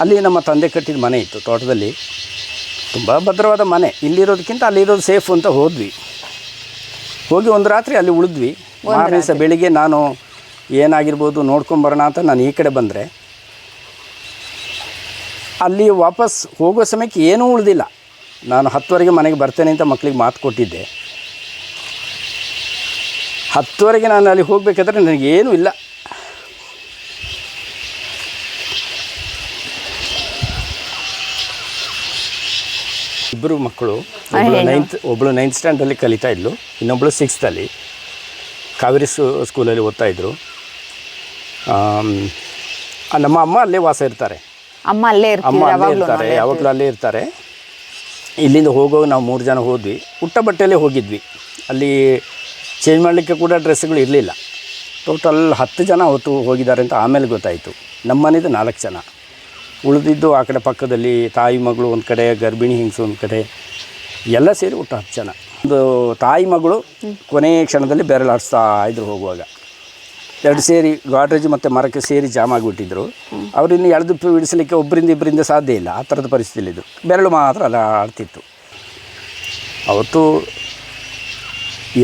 ಅಲ್ಲಿ ನಮ್ಮ ತಂದೆ ಕಟ್ಟಿದ ಮನೆ ಇತ್ತು ತೋಟದಲ್ಲಿ. ತುಂಬ ಭದ್ರವಾದ ಮನೆ. ಇಲ್ಲಿರೋದಕ್ಕಿಂತ ಅಲ್ಲಿರೋದು ಸೇಫು ಅಂತ ಹೋದ್ವಿ. ಹೋಗಿ ಒಂದು ರಾತ್ರಿ ಅಲ್ಲಿ ಉಳಿದ್ವಿ. ಮಾರನೇ ದಿವಸ ಬೆಳಿಗ್ಗೆ ನಾನು ಏನಾಗಿರ್ಬೋದು ನೋಡ್ಕೊಂಬರೋಣ ಅಂತ ನಾನು ಈ ಕಡೆ ಬಂದರೆ. ಅಲ್ಲಿ ವಾಪಸ್ ಹೋಗೋ ಸಮಯಕ್ಕೆ ಏನೂ ಉಳಿದಿಲ್ಲ. ನಾನು ಹತ್ತುವರೆಗೆ ಮನೆಗೆ ಬರ್ತೇನೆ ಅಂತ ಮಕ್ಕಳಿಗೆ ಮಾತು ಕೊಟ್ಟಿದ್ದೆ. ಹತ್ತುವರೆಗೆ ನಾನು ಅಲ್ಲಿ ಹೋಗಬೇಕಾದ್ರೆ ನನಗೇನೂ ಇಲ್ಲ. ಇಬ್ಬರು ಮಕ್ಕಳು. ಒಬ್ಬಳು ನೈನ್ತ್ ಒಬ್ಬಳು ನೈನ್ತ್ ಸ್ಟ್ಯಾಂಡಲ್ಲಿ ಕಲಿತಾ ಇದ್ಲು ಇನ್ನೊಬ್ಬಳು ಸಿಕ್ಸ್ತಲ್ಲಿ ಕಾವೇರಿ ಸ್ಕೂ ಸ್ಕೂಲಲ್ಲಿ ಓದ್ತಾ ಇದ್ದರು ಆ, ನಮ್ಮ ಅಮ್ಮ ಅಲ್ಲೇ ವಾಸ ಇರ್ತಾರೆ. ಅಮ್ಮ ಅಲ್ಲೇ ಅಮ್ಮ ಅಲ್ಲೇ ಇರ್ತಾರೆ ಯಾವಾಗಲೂ ಅಲ್ಲೇ ಇರ್ತಾರೆ. ಇಲ್ಲಿಂದ ಹೋಗೋ ನಾವು ಮೂರು ಜನ ಹೋದ್ವಿ. ಉಟ್ಟ ಬಟ್ಟೆಯಲ್ಲೇ ಹೋಗಿದ್ವಿ. ಅಲ್ಲಿ ಚೇಂಜ್ ಮಾಡಲಿಕ್ಕೆ ಕೂಡ ಡ್ರೆಸ್ಗಳು ಇರಲಿಲ್ಲ. ಟೋಟಲ್ ಹತ್ತು ಜನ ಅವತ್ತು ಹೋಗಿದ್ದಾರೆ ಅಂತ ಆಮೇಲೆ ಗೊತ್ತಾಯಿತು. ನಮ್ಮ ಮನೇದು ನಾಲ್ಕು ಜನ. ಉಳಿದಿದ್ದು ಆ ಕಡೆ ಪಕ್ಕದಲ್ಲಿ ತಾಯಿ ಮಗಳು ಒಂದು ಕಡೆ, ಗರ್ಭಿಣಿ ಹಿಂಗ್ಸು ಒಂದು ಕಡೆ, ಎಲ್ಲ ಸೇರಿ ಒಟ್ಟು ಹತ್ತು ಜನ. ಒಂದು ತಾಯಿ ಮಗಳು ಕೊನೆಯ ಕ್ಷಣದಲ್ಲಿ ಬೆರಳಾಡಿಸ್ತಾ ಇದ್ರು ಹೋಗುವಾಗ. ಎರಡು ಸೇರಿ ಗಾಡ್ರೇಜ್ ಮತ್ತು ಮರಕ್ಕೆ ಸೇರಿ ಜಾಮ್ ಆಗಿಬಿಟ್ಟಿದ್ರು. ಅವರಿನ್ನು ಎಳೆದು ಬಿಡಿಸಲಿಕ್ಕೆ ಒಬ್ಬರಿಂದ ಇಬ್ಬರಿಂದ ಸಾಧ್ಯ ಇಲ್ಲ. ಆ ಥರದ ಪರಿಸ್ಥಿತಿ ಇದು ಬೆರಳು ಮಾತ್ರ ಅಲ್ಲ, ಆಡ್ತಿತ್ತು. ಅವತ್ತು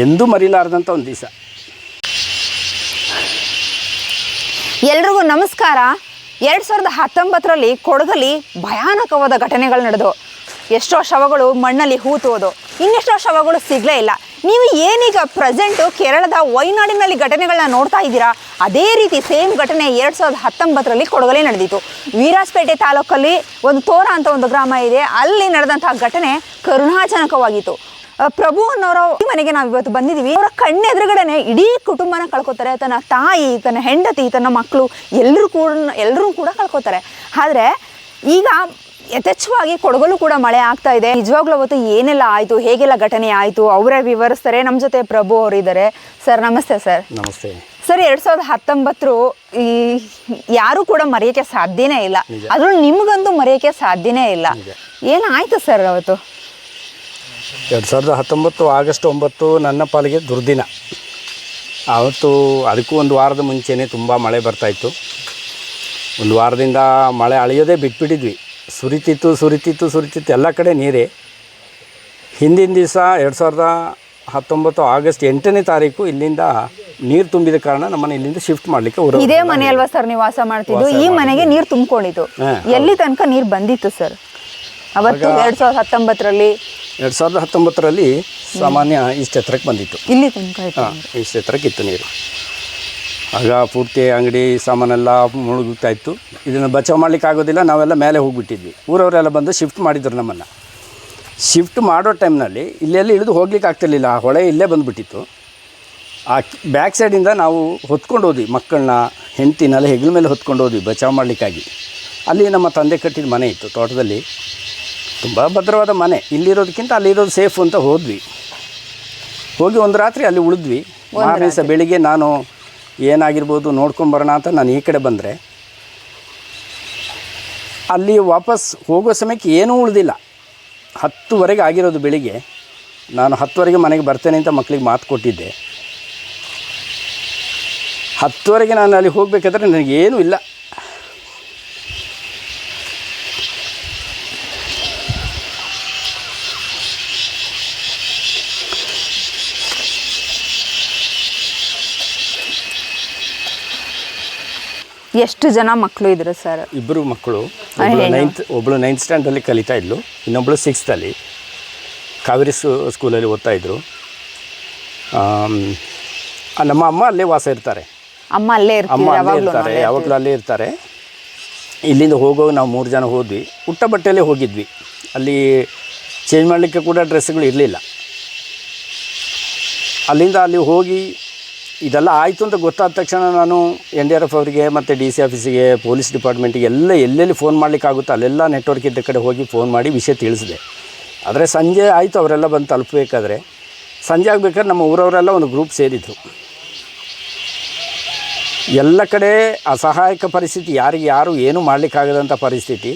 ಎಂದೂ ಮರಿಲಾರ್ದಂಥ ಒಂದು ದಿವಸ. ಎಲ್ರಿಗೂ ನಮಸ್ಕಾರ. ಎರಡು ಸಾವಿರದ ಹತ್ತೊಂಬತ್ತರಲ್ಲಿ ಕೊಡಗಲ್ಲಿ ಭಯಾನಕವಾದ ಘಟನೆಗಳು ನಡೆದವು ಎಷ್ಟೋ ಶವಗಳು ಮಣ್ಣಲ್ಲಿ ಹೂತುವುದು ಇನ್ನೆಷ್ಟೋ ಶವಗಳು ಸಿಗಲೇ ಇಲ್ಲ. ನೀವು ಏನೀಗ ಪ್ರೆಸೆಂಟು ಕೇರಳದ ವೈನಾಡಿನಲ್ಲಿ ಘಟನೆಗಳನ್ನ ನೋಡ್ತಾ ಇದ್ದೀರಾ, ಅದೇ ರೀತಿ ಸೇಮ್ ಘಟನೆ ಎರಡು ಸಾವಿರದ ಹತ್ತೊಂಬತ್ತರಲ್ಲಿ ಕೊಡಗಲ್ಲಿ ನಡೆದಿತ್ತು. ವೀರಾಸ್ಪೇಟೆ ತಾಲೂಕಲ್ಲಿ ಒಂದು ತೋರ ಅಂತ ಒಂದು ಗ್ರಾಮ ಇದೆ, ಅಲ್ಲಿ ನಡೆದಂತಹ ಘಟನೆ ಕರುಣಾಜನಕವಾಗಿತ್ತು. ಪ್ರಭು ಅನ್ನೋರ ಮನೆಗೆ ನಾವು ಇವತ್ತು ಬಂದಿದ್ದೀವಿ ಅವರ ಕಣ್ಣೆದುರುಗಡೆನೆ ಇಡೀ ಕುಟುಂಬನ ಕಳ್ಕೊತಾರೆ. ತನ್ನ ತಾಯಿ ತನ್ನ ಹೆಂಡತಿ ತನ್ನ ಮಕ್ಕಳು ಎಲ್ಲರೂ ಕೂಡ ಎಲ್ಲರೂ ಕೂಡ ಕಳ್ಕೊತಾರೆ. ಆದರೆ ಈಗ ಯಥೇಚ್ಛವಾಗಿ ಕೊಡಗಲು ಕೂಡ ಮಳೆ ಆಗ್ತಾ ಇದೆ. ನಿಜವಾಗ್ಲೂ ಅವತ್ತು ಏನೆಲ್ಲ ಆಯಿತು? ಹೇಗೆಲ್ಲ ಘಟನೆ ಆಯಿತು? ಅವರೇ ವಿವರಿಸ್ತಾರೆ. ನಮ್ಮ ಜೊತೆ ಪ್ರಭು ಅವರಿದ್ದಾರೆ ಸರ್ ನಮಸ್ತೆ ಸರ್. ನಮಸ್ತೆ. ಸರ್ ಎರಡ್ ಸಾವಿರದ ಹತ್ತೊಂಬತ್ತರು ಈ ಯಾರು ಕೂಡ ಮರೆಯೋಕ್ಕೆ ಸಾಧ್ಯನೇ ಇಲ್ಲ. ಅದ್ರಲ್ಲಿ ನಿಮಗಂತೂ ಮರೆಯೋಕ್ಕೆ ಸಾಧ್ಯನೇ ಇಲ್ಲ. ಏನಾಯ್ತು ಸರ್ ಅವತ್ತು? ಎರಡು ಸಾವಿರದ ಹತ್ತೊಂಬತ್ತು ಆಗಸ್ಟ್ ಒಂಬತ್ತು ನನ್ನ ಪಾಲಿಗೆ ದುರ್ದಿನ. ಆವತ್ತು ಅದಕ್ಕೂ ಒಂದು ವಾರದ ಮುಂಚೆನೇ ತುಂಬ ಮಳೆ ಬರ್ತಾಯಿತ್ತು ಒಂದು ವಾರದಿಂದ ಮಳೆ ಅಳೆಯೋದೇ ಬಿಟ್ಬಿಟ್ಟಿದ್ವಿ. ಸುರಿತಿತ್ತು ಸುರಿತಿತ್ತು ಸುರಿತಿತ್ತು ಎಲ್ಲ ಕಡೆ ನೀರೇ. ಹಿಂದಿನ ದಿವಸ ಎರಡು ಸಾವಿರದ ಹತ್ತೊಂಬತ್ತು ಆಗಸ್ಟ್ ಎಂಟನೇ ತಾರೀಕು ಇಲ್ಲಿಂದ ನೀರು ತುಂಬಿದ ಕಾರಣ ನಮ್ಮನ್ನ ಇಲ್ಲಿಂದ ಶಿಫ್ಟ್ ಮಾಡ್ಲಿಕ್ಕೆ ಇದೇ ಮನೆ ಅಲ್ವಾ ಸರ್ ನೀವು ವಾಸ ಮಾಡ್ತಿದ್ದು? ಈ ಮನೆಗೆ ನೀರು ತುಂಬಿಕೊಂಡಿತ್ತು ಎಲ್ಲಿ ತನಕ ನೀರು ಬಂದಿತ್ತು ಸರ್? ಅವತ್ತು ಎರಡು ಸಾವಿರದ ಹತ್ತೊಂಬತ್ತರಲ್ಲಿ ಎರಡು ಸಾವಿರದ ಹತ್ತೊಂಬತ್ತರಲ್ಲಿ ಸಾಮಾನ್ಯ ಇಷ್ಟು ಎತ್ತರಕ್ಕೆ ಬಂದಿತ್ತು. ಇಲ್ಲಿ ತನಕ ಹಾಂ ಇಷ್ಟು ಎತ್ತರಕ್ಕೆ ಇತ್ತು ನೀರು. ಆಗ ಪೂರ್ತಿ ಅಂಗಡಿ ಸಾಮಾನೆಲ್ಲ ಮುಳುಗುತ್ತಾ ಇತ್ತು. ಇದನ್ನು ಬಚಾವ್ ಮಾಡ್ಲಿಕ್ಕೆ ಆಗೋದಿಲ್ಲ ನಾವೆಲ್ಲ ಮೇಲೆ ಹೋಗಿಬಿಟ್ಟಿದ್ವಿ. ಊರವರೆಲ್ಲ ಬಂದು ಶಿಫ್ಟ್ ಮಾಡಿದ್ರು ನಮ್ಮನ್ನು. ಶಿಫ್ಟ್ ಮಾಡೋ ಟೈಮ್ನಲ್ಲಿ ಇಲ್ಲೆಲ್ಲ ಇಳಿದು ಹೋಗ್ಲಿಕ್ಕೆ ಆಗ್ತಿರ್ಲಿಲ್ಲ. ಆ ಹೊಳೆ ಇಲ್ಲೇ ಬಂದುಬಿಟ್ಟಿತ್ತು. ಆ ಬ್ಯಾಕ್ ಸೈಡಿಂದ ನಾವು ಹೊತ್ಕೊಂಡು ಹೋದ್ವಿ ಮಕ್ಕಳನ್ನ ಹೆಂಡ್ತಿನೆಲ್ಲ ಹೆಗಲ ಮೇಲೆ ಹೊತ್ಕೊಂಡು ಹೋದ್ವಿ ಬಚಾವ್ ಮಾಡಲಿಕ್ಕಾಗಿ. ಅಲ್ಲಿ ನಮ್ಮ ತಂದೆ ಕಟ್ಟಿದ ಮನೆ ಇತ್ತು ತೋಟದಲ್ಲಿ. ತುಂಬ ಭದ್ರವಾದ ಮನೆ. ಇಲ್ಲಿರೋದಕ್ಕಿಂತ ಅಲ್ಲಿರೋದು ಸೇಫ್ ಅಂತ ಹೋದ್ವಿ. ಹೋಗಿ ಒಂದು ರಾತ್ರಿ ಅಲ್ಲಿ ಉಳಿದ್ವಿ. ಮಾರನೇ ದಿವಸ ಬೆಳಿಗ್ಗೆ ನಾನು ಏನಾಗಿರ್ಬೋದು ನೋಡ್ಕೊಂಬರೋಣ ಅಂತ ನಾನು ಈ ಕಡೆ ಬಂದರೆ. ಅಲ್ಲಿ ವಾಪಸ್ ಹೋಗೋ ಸಮಯಕ್ಕೆ ಏನೂ ಉಳಿದಿಲ್ಲ. ಹತ್ತುವರೆಗೆ ಆಗಿರೋದು ಬೆಳಿಗ್ಗೆ. ನಾನು ಹತ್ತುವರೆಗೆ ಮನೆಗೆ ಬರ್ತೇನೆ ಅಂತ ಮಕ್ಕಳಿಗೆ ಮಾತು ಕೊಟ್ಟಿದ್ದೆ. ಹತ್ತುವರೆಗೆ ನಾನು ಅಲ್ಲಿ ಹೋಗಬೇಕಾದ್ರೆ ನನಗೇನೂ ಇಲ್ಲ. ಎಷ್ಟು ಜನ ಮಕ್ಕಳು ಇದ್ರು ಸರ್? ಇಬ್ಬರು ಮಕ್ಕಳು. ಒಬ್ಬಳು ನೈನ್ತ್ ಒಬ್ಬಳು ನೈನ್ತ್ ಸ್ಟ್ಯಾಂಡಲ್ಲಿ ಕಲಿತಾ ಇದ್ಲು ಇನ್ನೊಬ್ಬಳು ಸಿಕ್ಸ್ತಲ್ಲಿ ಕಾವೇರಿ ಸ್ಕೂ ಸ್ಕೂಲಲ್ಲಿ ಓದ್ತಾ ಇದ್ರು. ಆ, ನಮ್ಮ ಅಮ್ಮ ಅಲ್ಲೇ ವಾಸ ಇರ್ತಾರೆ. ಅಮ್ಮ ಅಲ್ಲೇ ಅಮ್ಮ ಅಲ್ಲೇ ಇರ್ತಾರೆ ಯಾವಾಗಲೂ ಅಲ್ಲೇ ಇರ್ತಾರೆ. ಇಲ್ಲಿಂದ ಹೋಗೋ ನಾವು ಮೂರು ಜನ ಹೋದ್ವಿ. ಉಟ್ಟ ಬಟ್ಟೆಯಲ್ಲೇ ಹೋಗಿದ್ವಿ. ಅಲ್ಲಿ ಚೇಂಜ್ ಮಾಡಲಿಕ್ಕೆ ಕೂಡ ಡ್ರೆಸ್ಗಳು ಇರಲಿಲ್ಲ. ಅಲ್ಲಿಂದ ಅಲ್ಲಿ ಹೋಗಿ ಇದೆಲ್ಲ ಆಯಿತು ಅಂತ ಗೊತ್ತಾದ ತಕ್ಷಣ ನಾನು ಎನ್ ಡಿ ಆರ್ ಎಫ್ ಅವರಿಗೆ ಮತ್ತು ಡಿ ಸಿ ಆಫೀಸಿಗೆ, ಪೊಲೀಸ್ ಡಿಪಾರ್ಟ್ಮೆಂಟಿಗೆ ಎಲ್ಲ ಎಲ್ಲೆಲ್ಲಿ ಫೋನ್ ಮಾಡಲಿಕ್ಕಾಗುತ್ತೋ ಅಲ್ಲೆಲ್ಲ ನೆಟ್ವರ್ಕ್ ಇದ್ದ ಕಡೆ ಹೋಗಿ ಫೋನ್ ಮಾಡಿ ವಿಷಯ ತಿಳಿಸಿದೆ. ಆದರೆ ಸಂಜೆ ಆಯಿತು, ಅವರೆಲ್ಲ ಬಂದು ತಲುಪಬೇಕಾದ್ರೆ ಸಂಜೆ ಆಗಬೇಕಾದ್ರೆ ನಮ್ಮ ಊರವರೆಲ್ಲ ಒಂದು ಗ್ರೂಪ್ ಸೇರಿದ್ದರು ಎಲ್ಲ ಕಡೆ ಅಸಹಾಯಕ ಪರಿಸ್ಥಿತಿ, ಯಾರಿಗೆ ಯಾರು ಏನೂ ಮಾಡಲಿಕ್ಕಾಗದಂಥ ಪರಿಸ್ಥಿತಿ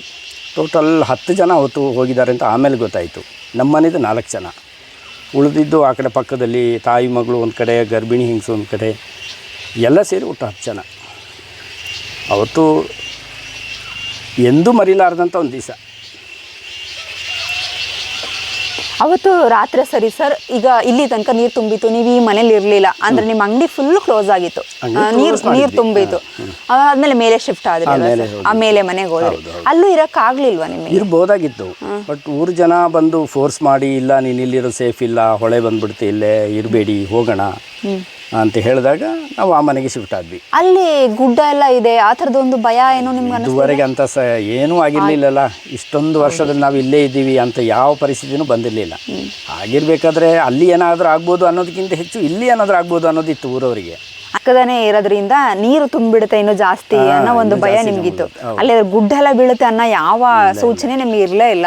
ಟೋಟಲ್ ಹತ್ತು ಜನ ಹೊತ್ತು ಹೋಗಿದ್ದಾರೆ ಅಂತ ಆಮೇಲೆ ಗೊತ್ತಾಯಿತು. ನಮ್ಮ ಮನೇದು ನಾಲ್ಕು ಜನ. ಉಳಿದಿದ್ದು ಆ ಕಡೆ ಪಕ್ಕದಲ್ಲಿ ತಾಯಿ ಮಗಳು ಒಂದು ಕಡೆ, ಗರ್ಭಿಣಿ ಹಿಂಗ್ಸು ಒಂದು ಕಡೆ, ಎಲ್ಲ ಸೇರಿ ಒಟ್ಟು ಹತ್ತು ಜನ. ಅವತ್ತು ಎಂದೂ ಮರಿಲಾರ್ದಂಥ ಒಂದು ದಿವಸ. ಅವತ್ತು ರಾತ್ರಿ ಸರಿ ಸರ್ ಈಗ ಇಲ್ಲಿ ತನಕ ನೀರು ತುಂಬಿತ್ತು ನೀವು ಈ ಮನೇಲಿ ಇರಲಿಲ್ಲ ಅಂದ್ರೆ ನಿಮ್ಮ ಅಂಗಡಿ ಫುಲ್ ಕ್ಲೋಸ್ ಆಗಿತ್ತು. ನೀರು ನೀರ್ ತುಂಬಿತ್ತು. ಆದ್ಮೇಲೆ ಮೇಲೆ ಶಿಫ್ಟ್ ಆದ್ರಿ ಆ ಮೇಲೆ ಮನೆಗೆ ಹೋದ್ರೆ. ಅಲ್ಲೂ ಇರಕ್ ಆಗ್ಲಿಲ್ವಾ ನಿಮಗೆ? ಇರ್ಬೋದಾಗಿತ್ತು. ಬಟ್ ಊರು ಜನ ಬಂದು ಫೋರ್ಸ್ ಮಾಡಿ ಇಲ್ಲ ನೀನು ಇಲ್ಲಿರೋ ಸೇಫ್ ಇಲ್ಲ ಹೊಳೆ ಬಂದ್ಬಿಡ್ತಿ ಇಲ್ಲೇ ಇರಬೇಡಿ ಹೋಗೋಣ. ಅಂತ ಹೇಳಿದಾಗ ನಾವು ಆ ಮನೆಗೆ ಶಿಫ್ಟ್ ಆದ್ವಿ. ಅಲ್ಲಿ ಗುಡ್ಡ ಎಲ್ಲ ಇದೆ ಆ ಥರದೊಂದು ಭಯ ಏನೋ ನಿಮ್ಗೆ ಇದುವರೆಗೆ ಅಂತ ಸ ಏನೂ ಆಗಿರಲಿಲ್ಲಲ್ಲ. ಇಷ್ಟೊಂದು ವರ್ಷದಲ್ಲಿ ನಾವು ಇಲ್ಲೇ ಇದ್ದೀವಿ ಅಂತ ಯಾವ ಪರಿಸ್ಥಿತಿನೂ ಬಂದಿರಲಿಲ್ಲ. ಆಗಿರ್ಬೇಕಾದ್ರೆ ಅಲ್ಲಿ ಏನಾದರೂ ಆಗ್ಬೋದು ಅನ್ನೋದಕ್ಕಿಂತ ಹೆಚ್ಚು ಇಲ್ಲಿ ಏನಾದರೂ ಆಗ್ಬೋದು ಅನ್ನೋದಿತ್ತು ಊರವರಿಗೆ. ಅಕ್ಕದನೇ ಇರೋದ್ರಿಂದ ನೀರು ತುಂಬಿಡುತ್ತೆ ಇನ್ನೂ ಜಾಸ್ತಿ ಅನ್ನೋ ಒಂದು ಭಯ ನಿಮ್ಗಿತ್ತು. ಅಲ್ಲಿ ಗುಡ್ಡ ಎಲ್ಲ ಬೀಳುತ್ತೆ ಅನ್ನೋ ಯಾವ ಸೂಚನೆ ನಿಮ್ಗೆ ಇರಲೇ ಇಲ್ಲ.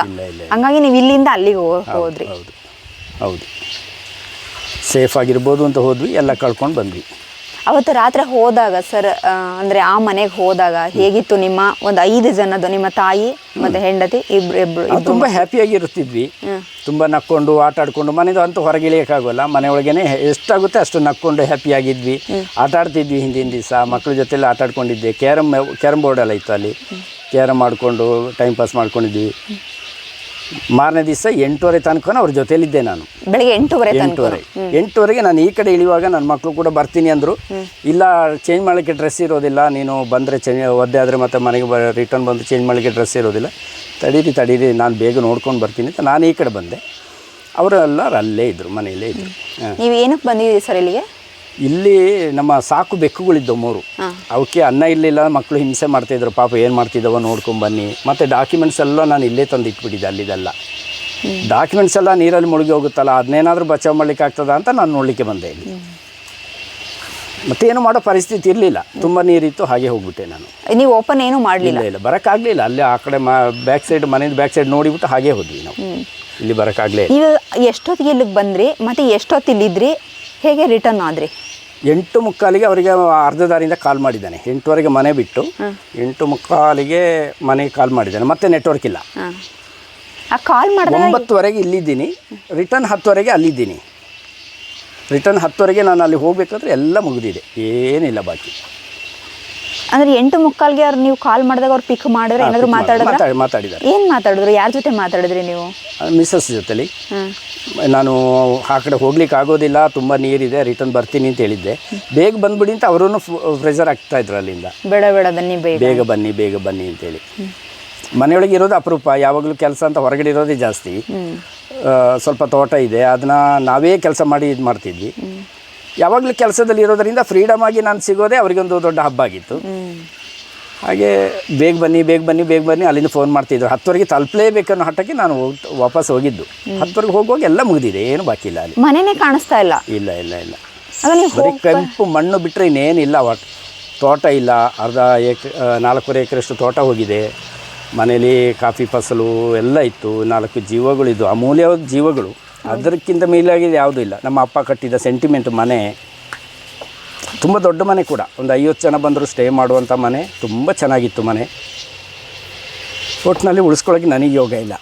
ಹಂಗಾಗಿ ನೀವು ಇಲ್ಲಿಂದ ಅಲ್ಲಿಗೆ ಹೋಗಿ ಹೋದ್ರಿ. ಹೌದು ಹೌದು. ಸೇಫ್ ಆಗಿರ್ಬೋದು ಅಂತ ಹೋದ್ವಿ ಎಲ್ಲ ಕಳ್ಕೊಂಡು ಬಂದ್ವಿ. ಅವತ್ತು ರಾತ್ರಿ ಹೋದಾಗ ಸರ್ ಅಂದ್ರೆ ಆ ಮನೆಗೆ ಹೋದಾಗ ಹೇಗಿತ್ತು ನಿಮ್ಮ ಒಂದು ಐದು ಜನದ ನಿಮ್ಮ ತಾಯಿ ಮತ್ತೆ ಹೆಂಡತಿ ಇಬ್ರು ಇಬ್ರು ತುಂಬ ಹ್ಯಾಪಿಯಾಗಿರುತ್ತಿದ್ವಿ ತುಂಬ ನಕ್ಕೊಂಡು ಆಟ ಆಡ್ಕೊಂಡು ಮನೆದು ಅಂತೂ ಹೊರಗಿಳಿಯೋಕ್ಕಾಗೋಲ್ಲ ಮನೆಯೊಳಗೇನೆ ಎಷ್ಟಾಗುತ್ತೆ ಅಷ್ಟು ನಕ್ಕೊಂಡು ಹ್ಯಾಪಿಯಾಗಿದ್ವಿ ಆಟ ಆಡ್ತಿದ್ವಿ ಹಿಂದಿನ ದಿವಸ. ಮಕ್ಕಳ ಜೊತೆಲ್ಲ ಆಟ ಆಡ್ಕೊಂಡಿದ್ದೆ. ಕ್ಯಾರಮ್ ಕ್ಯಾರಮ್ ಬೋರ್ಡ್ ಎಲ್ಲ ಇತ್ತು ಅಲ್ಲಿ. ಕ್ಯಾರಮ್ ಮಾಡಿಕೊಂಡು ಟೈಮ್ ಪಾಸ್ ಮಾಡ್ಕೊಂಡಿದ್ವಿ. ಮಾರನೇ ದಿವಸ ಎಂಟೂವರೆ ತನಕ ಅವ್ರ ಜೊತೆಲಿದ್ದೆ ನಾನು. ಬೆಳಿಗ್ಗೆ ಎಂಟೂವರೆ ಎಂಟೂವರೆ. ಎಂಟೂವರೆಗೆ ನಾನು ಈ ಕಡೆ ಇಳಿಯುವಾಗ ನನ್ನ ಮಕ್ಕಳು ಕೂಡ ಬರ್ತೀನಿ ಅಂದರು. ಇಲ್ಲ ಚೇಂಜ್ ಮಾಡಲಿಕ್ಕೆ ಡ್ರೆಸ್ ಇರೋದಿಲ್ಲ ನೀನು ಬಂದರೆ ಚೇಂಜ್ ಒದ್ದೆ ಆದರೆ ಮತ್ತೆ ಮನೆಗೆ ಬ ರಿಟರ್ನ್ ಬಂದು ಚೇಂಜ್ ಮಾಡಲಿಕ್ಕೆ ಡ್ರೆಸ್ ಇರೋದಿಲ್ಲ. ತಡೀರಿ ತಡೀರಿ ನಾನು ಬೇಗ ನೋಡ್ಕೊಂಡು ಬರ್ತೀನಿ ಅಂತ ನಾನು ಈ ಕಡೆ ಬಂದೆ. ಅವರೆಲ್ಲರೂ ಅಲ್ಲೇ ಇದ್ದರು ಮನೆಯಲ್ಲೇ ಇದ್ದರು ನೀವು ಏನಕ್ಕೆ ಬಂದಿದ್ದೀರಿ ಸರ್ ಇಲ್ಲಿಗೆ? ಇಲ್ಲಿ ನಮ್ಮ ಸಾಕು ಬೆಕ್ಕುಗಳಿದ್ದವು ಮೂರು. ಅವಕ್ಕೆ ಅನ್ನ ಇರಲಿಲ್ಲ ಮಕ್ಕಳು ಹಿಂಸೆ ಮಾಡ್ತಿದ್ರು ಪಾಪ ಏನು ಮಾಡ್ತಿದ್ದವ ನೋಡ್ಕೊಂಬನ್ನಿ ಮತ್ತು ಡಾಕ್ಯುಮೆಂಟ್ಸ್ ಎಲ್ಲ ನಾನು ಇಲ್ಲೇ ತಂದು ಇಟ್ಬಿಟ್ಟಿದ್ದೆ ಅಲ್ಲಿದೆಲ್ಲ ಡಾಕ್ಯುಮೆಂಟ್ಸ್ ಎಲ್ಲ ನೀರಲ್ಲಿ ಮುಳುಗಿ ಹೋಗುತ್ತಲ್ಲ ಅದನ್ನೇನಾದರೂ ಬಚಾವ್ ಮಾಡ್ಲಿಕ್ಕೆ ಆಗ್ತದ ಅಂತ ನಾನು ನೋಡಲಿಕ್ಕೆ ಬಂದೆ ಇಲ್ಲಿ. ಮತ್ತೇನು ಮಾಡೋ ಪರಿಸ್ಥಿತಿ ಇರಲಿಲ್ಲ. ತುಂಬ ನೀರಿತ್ತು ಹಾಗೆ ಹೋಗ್ಬಿಟ್ಟೆ ನಾನು. ನೀವು ಓಪನ್ ಏನು ಮಾಡಲಿಲ್ಲ? ಇಲ್ಲ ಬರೋಕ್ಕಾಗಲಿಲ್ಲ. ಅಲ್ಲೇ ಆ ಕಡೆ ಮಾ ಬ್ಯಾಕ್ ಸೈಡ್ ಮನೇದು ಬ್ಯಾಕ್ ಸೈಡ್ ನೋಡಿಬಿಟ್ಟು ಹಾಗೆ ಹೋದ್ವಿ ನಾವು. ಇಲ್ಲಿ ಬರೋಕ್ಕಾಗಲೇ ನೀವು ಎಷ್ಟೊತ್ತಿಗೆ ಇಲ್ಲಿಗೆ ಬಂದ್ರಿ? ಮತ್ತೆ ಎಷ್ಟೊತ್ತಿಲ್ಲಿದ್ರಿ? ಹೇಗೆ ರಿಟರ್ನ್ ಆದ್ರಿ? ಎಂಟು ಮುಕ್ಕಾಲಿಗೆ ಅವರಿಗೆ ಅರ್ಧ ದಾರಿಯಿಂದ ಕಾಲ್ ಮಾಡಿದ್ದಾನೆ. ಎಂಟುವರೆಗೆ ಮನೆ ಬಿಟ್ಟು ಎಂಟು ಮುಕ್ಕಾಲಿಗೆ ಮನೆಗೆ ಕಾಲ್ ಮಾಡಿದ್ದಾನೆ. ಮತ್ತೆ ನೆಟ್ವರ್ಕ್ ಇಲ್ಲ. ಕಾಲ್ ಮಾಡಿ ಒಂಬತ್ತುವರೆಗೆ ಇಲ್ಲಿದ್ದೀನಿ. ರಿಟರ್ನ್ ಹತ್ತುವರೆಗೆ ಅಲ್ಲಿದ್ದೀನಿ. ರಿಟರ್ನ್ ಹತ್ತುವರೆಗೆ ನಾನು ಅಲ್ಲಿ ಹೋಗಬೇಕಾದ್ರೆ ಎಲ್ಲ ಮುಗಿದಿದೆ. ಏನಿಲ್ಲ ಬಾಕಿ. ಅಂದ್ರೆ ಎಂಟು ಮುಕ್ಕಾಲ್ಗೆ ಅವ್ರು ನೀವು ಕಾಲ್ ಮಾಡಿದಾಗ ಅವ್ರು ಪಿಕ್ ಮಾಡಿದ್ರೆ ಏನಾದ್ರು ಮಾತಾಡಿದ್ರೆ? ಮಾತಾಡಿ ಮಾತಾಡಿದ್ದಾರೆ. ಏನ್ ಮಾತಾಡಿದ್ರು? ಯಾರ ಜೊತೆ ಮಾತಾಡಿದ್ರಿ ನೀವು? ಮಿಸ್ಸಸ್ ಜೊತೆಲಿ. ನಾನು ಆ ಕಡೆ ಹೋಗ್ಲಿಕ್ಕೆ ಆಗೋದಿಲ್ಲ ತುಂಬ ನೀರಿದೆ ರಿಟರ್ನ್ ಬರ್ತೀನಿ ಅಂತ ಹೇಳಿದ್ದೆ. ಬೇಗ ಬಂದ್ಬಿಡಿ ಅಂತ ಅವರೂ ಪ್ರೆಷರ್ ಆಗ್ತಾ ಇದ್ರು ಅಲ್ಲಿಂದ. ಬೇಡ ಬೇಡ ಬನ್ನಿ ಬೇಗ. ಬನ್ನಿ ಬೇಗ ಬನ್ನಿ ಅಂತೇಳಿ ಮನೆಯೊಳಗೆ ಇರೋದು ಅಪರೂಪ ಯಾವಾಗಲೂ ಕೆಲಸ ಅಂತ ಹೊರಗಡೆ ಇರೋದೇ ಜಾಸ್ತಿ. ಸ್ವಲ್ಪ ತೋಟ ಇದೆ ಅದನ್ನ ನಾವೇ ಕೆಲಸ ಮಾಡಿ ಇದು ಮಾಡ್ತಿದ್ವಿ. ಯಾವಾಗಲೂ ಕೆಲಸದಲ್ಲಿ ಇರೋದರಿಂದ ಫ್ರೀಡಮ್ ಆಗಿ ನಾನು ಸಿಗೋದೇ ಅವರಿಗೊಂದು ದೊಡ್ಡ ಹಬ್ಬ ಆಗಿತ್ತು. ಹಾಗೆ ಬೇಗ ಬನ್ನಿ ಬೇಗ ಬನ್ನಿ ಬೇಗ ಬನ್ನಿ ಅಲ್ಲಿಂದ ಫೋನ್ ಮಾಡ್ತಿದ್ರು. ಹತ್ತುವರೆಗೆ ತಲುಪಲೇಬೇಕನ್ನೋ ಹಠಕ್ಕೆ ನಾನು ವಾಪಸ್ ಹೋಗಿದ್ದು. ಹತ್ತುವರೆಗೆ ಹೋಗುವಾಗ ಎಲ್ಲ ಮುಗಿದಿದೆ ಏನು ಬಾಕಿ ಇಲ್ಲ ಅಲ್ಲಿ. ಮನೆನೇ ಕಾಣಿಸ್ತಾ ಇಲ್ಲ. ಇಲ್ಲ ಇಲ್ಲ ಇಲ್ಲ. ಬರೀ ಕೆಂಪು ಮಣ್ಣು ಬಿಟ್ಟರೆ ಇನ್ನೇನಿಲ್ಲ ಒಟ್ಟು ತೋಟ ಇಲ್ಲ. ಅರ್ಧ ಏಕ್ ನಾಲ್ಕೂವರೆ ಎಕರೆಷ್ಟು ತೋಟ ಹೋಗಿದೆ. ಮನೇಲಿ ಕಾಫಿ ಫಸಲು ಎಲ್ಲ ಇತ್ತು. ನಾಲ್ಕು ಜೀವಗಳಿದ್ದು ಅಮೂಲ್ಯವಾದ ಜೀವಗಳು. ಅದಕ್ಕಿಂತ ಮೇಲಾಗಿ ಯಾವುದೂ ಇಲ್ಲ. ನಮ್ಮ ಅಪ್ಪ ಕಟ್ಟಿದ ಸೆಂಟಿಮೆಂಟ್ ಮನೆ ತುಂಬ ದೊಡ್ಡ ಮನೆ ಕೂಡ. ಒಂದು ಐವತ್ತು ಜನ ಬಂದರೂ ಸ್ಟೇ ಮಾಡುವಂಥ ಮನೆ ತುಂಬ ಚೆನ್ನಾಗಿತ್ತು ಮನೆ. ಒಟ್ಟಿನಲ್ಲಿ ಉಳಿಸ್ಕೊಳ್ಳೋಕೆ ನನಗೆ ಯೋಗ ಇಲ್ಲ.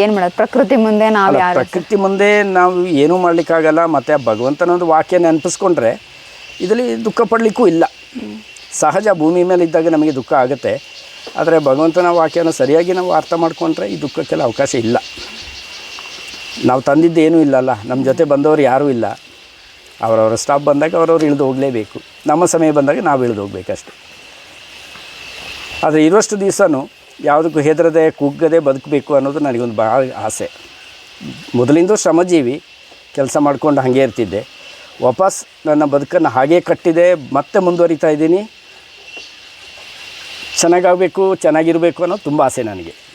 ಏನು ಮಾಡೋದು? ಪ್ರಕೃತಿ ಮುಂದೆ ನಾವು ಪ್ರಕೃತಿ ಮುಂದೆ ನಾವು ಏನೂ ಮಾಡಲಿಕ್ಕಾಗಲ್ಲ ಮತ್ತು ಆ ಭಗವಂತನೊಂದು ವಾಕ್ಯ ನೆನಪಿಸ್ಕೊಂಡ್ರೆ ಇದರಲ್ಲಿ ದುಃಖ ಪಡಲಿಕ್ಕೂ ಇಲ್ಲ. ಸಹಜ ಭೂಮಿ ಮೇಲೆ ಇದ್ದಾಗ ನಮಗೆ ದುಃಖ ಆಗುತ್ತೆ. ಆದರೆ ಭಗವಂತನ ವಾಕ್ಯನ ಸರಿಯಾಗಿ ನಾವು ಅರ್ಥ ಮಾಡ್ಕೊಂಡ್ರೆ ಈ ದುಃಖಕ್ಕೆಲ್ಲ ಅವಕಾಶ ಇಲ್ಲ. ನಾವು ತಂದಿದ್ದು ಏನೂ ಇಲ್ಲಲ್ಲ. ನಮ್ಮ ಜೊತೆ ಬಂದವರು ಯಾರೂ ಇಲ್ಲ. ಅವರವರ ಸ್ಟಾಪ್ ಬಂದಾಗ ಅವರವ್ರು ಇಳಿದು ಹೋಗಲೇಬೇಕು. ನಮ್ಮ ಸಮಯ ಬಂದಾಗ ನಾವು ಇಳಿದು ಹೋಗಬೇಕಷ್ಟು. ಆದರೆ ಇರುವಷ್ಟು ದಿವಸನೂ ಯಾವುದಕ್ಕೂ ಹೆದರದೆ, ಕುಗ್ಗದೆ ಬದುಕಬೇಕು ಅನ್ನೋದು ನನಗೊಂದು ಭಾಳ ಆಸೆ. ಮೊದಲಿಂದ ಶ್ರಮಜೀವಿ ಕೆಲಸ ಮಾಡ್ಕೊಂಡು ಹಾಗೆ ಇರ್ತಿದ್ದೆ. ವಾಪಸ್ ನನ್ನ ಬದುಕನ್ನು ಹಾಗೇ ಕಟ್ಟಿದೆ, ಮತ್ತೆ ಮುಂದುವರಿತಾ ಇದ್ದೀನಿ. ಚೆನ್ನಾಗಾಗಬೇಕು, ಚೆನ್ನಾಗಿರಬೇಕು ಅನ್ನೋದು ತುಂಬ ಆಸೆ ನನಗೆ.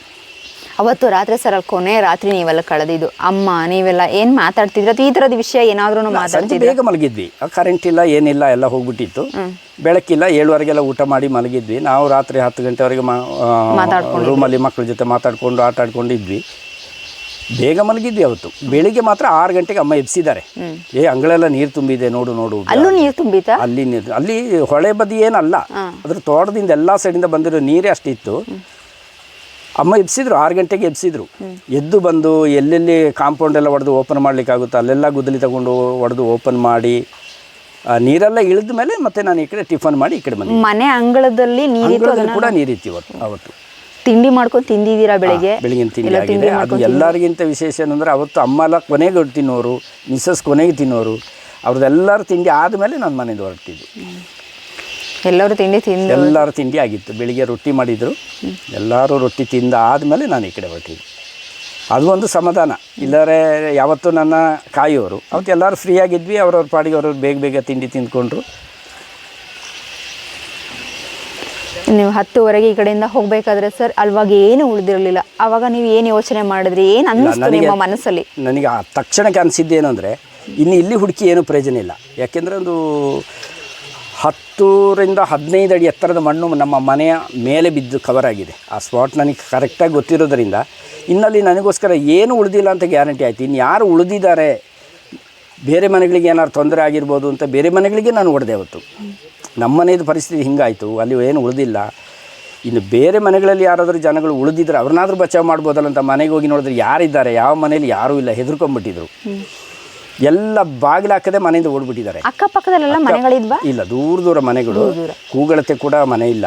ಅವತ್ತು ರಾತ್ರಿ ಸರ್ ಅಲ್ಲಿ ಕೊನೆ ರಾತ್ರಿ ನೀವೆಲ್ಲ ಕಳೆದಿದ್ದು. ಅಮ್ಮ ನೀವೆಲ್ಲ ಏನ್ ಮಾತಾಡ್ತಿದ್ರು? ಅಥವಾ ಈ ತರದ ವಿಷಯ ಏನಾದ್ರೂ ಸಂಜೆ ಬೇಗ ಮಲಗಿದ್ವಿ. ಕರೆಂಟ್ ಇಲ್ಲ ಏನಿಲ್ಲ ಎಲ್ಲ ಹೋಗ್ಬಿಟ್ಟಿತ್ತು. ಬೆಳಕಿಲ್ಲ ಏಳುವರೆಗೆಲ್ಲ ಊಟ ಮಾಡಿ ಮಲಗಿದ್ವಿ. ನಾವು ರಾತ್ರಿ ಹತ್ತು ಗಂಟೆವರೆಗೆ ರೂಮಲ್ಲಿ ಮಕ್ಕಳ ಜೊತೆ ಮಾತಾಡ್ಕೊಂಡು ಆಟ ಆಡ್ಕೊಂಡಿದ್ವಿ. ಬೇಗ ಮಲಗಿದ್ವಿ ಅವತ್ತು. ಬೆಳಿಗ್ಗೆ ಮಾತ್ರ ಆರು ಗಂಟೆಗೆ ಅಮ್ಮ ಎಬ್ಸಿದ್ದಾರೆ. ಏ ಅಂಗಳೆಲ್ಲ ನೀರು ತುಂಬಿದೆ ನೋಡು ನೋಡು ಅಲ್ಲೂ ನೀರು ತುಂಬಿತಾ? ಅಲ್ಲಿ ನೀರು ಅಲ್ಲಿ ಹೊಳೆ ಬದಿ ಏನಲ್ಲ. ಅದ್ರ ತೋಟದಿಂದ ಎಲ್ಲ ಸೈಡಿಂದ ಬಂದಿರೋ ನೀರೇ ಅಷ್ಟಿತ್ತು. ಅಮ್ಮ ಎಬ್ಸಿದ್ರು ಆರು ಗಂಟೆಗೆ ಎಬ್ಸಿದ್ರು. ಎದ್ದು ಬಂದು ಎಲ್ಲೆಲ್ಲಿ ಕಾಂಪೌಂಡ್ ಎಲ್ಲ ಹೊಡೆದು ಓಪನ್ ಮಾಡ್ಲಿಕ್ಕಾಗುತ್ತೋ ಅಲ್ಲೆಲ್ಲ ಗುದ್ದಲಿ ತಗೊಂಡು ಹೊಡೆದು ಓಪನ್ ಮಾಡಿ ಆ ನೀರೆಲ್ಲ ಇಳಿದ ಮೇಲೆ ಮತ್ತೆ ನಾನು ಈ ಕಡೆ ಟಿಫನ್ ಮಾಡಿ ಈ ಕಡೆ ಬಂದೆ ಮನೆ ಅಂಗಳದಲ್ಲಿ ನೀರು ಕೂಡ ನೀರಿತ್ತು ಇವತ್ತು ಅವತ್ತು. ತಿಂಡಿ ಮಾಡ್ಕೊಂಡು ತಿಂದಿದ್ದೀರಾ ಬೆಳಿಗ್ಗೆ? ಬೆಳಗಿನ ತಿಂಡಿ ಆಗಿದೆ. ಅದು ಎಲ್ಲರಿಗಿಂತ ವಿಶೇಷ ಏನಂದ್ರೆ ಅವತ್ತು ಅಮ್ಮ ಎಲ್ಲ ಕೊನೆಗೆ ತಿನ್ನೋರು ಮಿಸ್ಸಸ್ ಕೊನೆಗೆ ತಿನ್ನೋರು ಅವ್ರದ್ದೆಲ್ಲರೂ ತಿಂಡಿ ಆದಮೇಲೆ ನಾನು ಮನೆಯಿಂದ ಹೊರಟಿದ್ದು. ಎಲ್ಲರೂ ತಿಂಡಿ ತಿಂದು ಎಲ್ಲರೂ ತಿಂಡಿ ಆಗಿತ್ತು. ಬೆಳಿಗ್ಗೆ ರೊಟ್ಟಿ ಮಾಡಿದರು. ಎಲ್ಲರೂ ರೊಟ್ಟಿ ತಿಂದ ಆದಮೇಲೆ ನಾನು ಈ ಕಡೆ ಹೊರಟಿದ್ದೆ. ಅದು ಒಂದು ಸಮಾಧಾನ. ಇಲ್ಲರೆ ಯಾವತ್ತು ನನ್ನ ಕಾಯೋರು. ಅವತ್ತು ಎಲ್ಲರೂ ಫ್ರೀ ಆಗಿದ್ವಿ. ಅವ್ರವ್ರ ಪಾಡಿಗೆ ಅವ್ರವ್ರು ಬೇಗ ಬೇಗ ತಿಂಡಿ ತಿಂದ್ಕೊಂಡ್ರು. ನೀವು ಹತ್ತುವರೆಗೆ ಈ ಕಡೆಯಿಂದ ಹೋಗಬೇಕಾದ್ರೆ ಸರ್ ಅಲ್ವಾಗ ಏನು ಉಳಿದಿರಲಿಲ್ಲ. ಅವಾಗ ನೀವು ಏನು ಯೋಚನೆ ಮಾಡಿದ್ರಿ? ಏನು ಅನ್ನಿಸ್ತು ನಿಮ್ಮ ಮನಸ್ಸಲ್ಲಿ? ನನಗೆ ಆ ತಕ್ಷಣಕ್ಕೆ ಅನಿಸಿದ್ದೇನು ಅಂದರೆ ಇನ್ನು ಇಲ್ಲಿ ಹುಡುಕಿ ಏನು ಪ್ರಯೋಜನ ಇಲ್ಲ. ಯಾಕೆಂದರೆ ಒಂದು ಹತ್ತರಿಂದ ಹದಿನೈದು ಅಡಿ ಎತ್ತರದ ಮಣ್ಣು ನಮ್ಮ ಮನೆಯ ಮೇಲೆ ಬಿದ್ದು ಕವರ್ ಆಗಿದೆ. ಆ ಸ್ಪಾಟ್ ನನಗೆ ಕರೆಕ್ಟಾಗಿ ಗೊತ್ತಿರೋದರಿಂದ ಇನ್ನಲ್ಲಿ ನನಗೋಸ್ಕರ ಏನು ಉಳಿದಿಲ್ಲ ಅಂತ ಗ್ಯಾರಂಟಿ ಆಯಿತು. ಇನ್ನು ಯಾರು ಉಳಿದಿದ್ದಾರೆ? ಬೇರೆ ಮನೆಗಳಿಗೆ ಏನಾದ್ರು ತೊಂದರೆ ಆಗಿರ್ಬೋದು ಅಂತ ಬೇರೆ ಮನೆಗಳಿಗೆ ನಾನು ಹೊಡೆದೆ ಅವತ್ತು ನಮ್ಮ ಮನೆಯದು ಪರಿಸ್ಥಿತಿ ಹಿಂಗಾಯಿತು. ಅಲ್ಲಿ ಏನು ಉಳಿದಿಲ್ಲ. ಇನ್ನು ಬೇರೆ ಮನೆಗಳಲ್ಲಿ ಯಾರಾದರೂ ಜನಗಳು ಉಳಿದಿದ್ರೆ ಅವ್ರನ್ನಾದರೂ ಬಚಾವ್ ಮಾಡ್ಬೋದಲ್ಲ ಅಂತ ಮನೆಗೆ ಹೋಗಿ ನೋಡಿದ್ರೆ ಯಾರಿದ್ದಾರೆ? ಯಾವ ಮನೇಲಿ ಯಾರೂ ಇಲ್ಲ. ಹೆದರ್ಕೊಂಡ್ಬಿಟ್ಟಿದ್ರು. ಎಲ್ಲ ಬಾಗಿಲು ಹಾಕದೆ ಮನೆಯಿಂದ ಓಡ್ಬಿಟ್ಟಿದ್ದಾರೆ. ಅಕ್ಕಪಕ್ಕದಲ್ಲೆಲ್ಲ ಮನೆಗಳಿದ್ವಾ ಇಲ್ಲ ದೂರ ದೂರ ಮನೆಗಳು. ಕೂಗಳತೆ ಕೂಡ ಮನೆ ಇಲ್ಲ.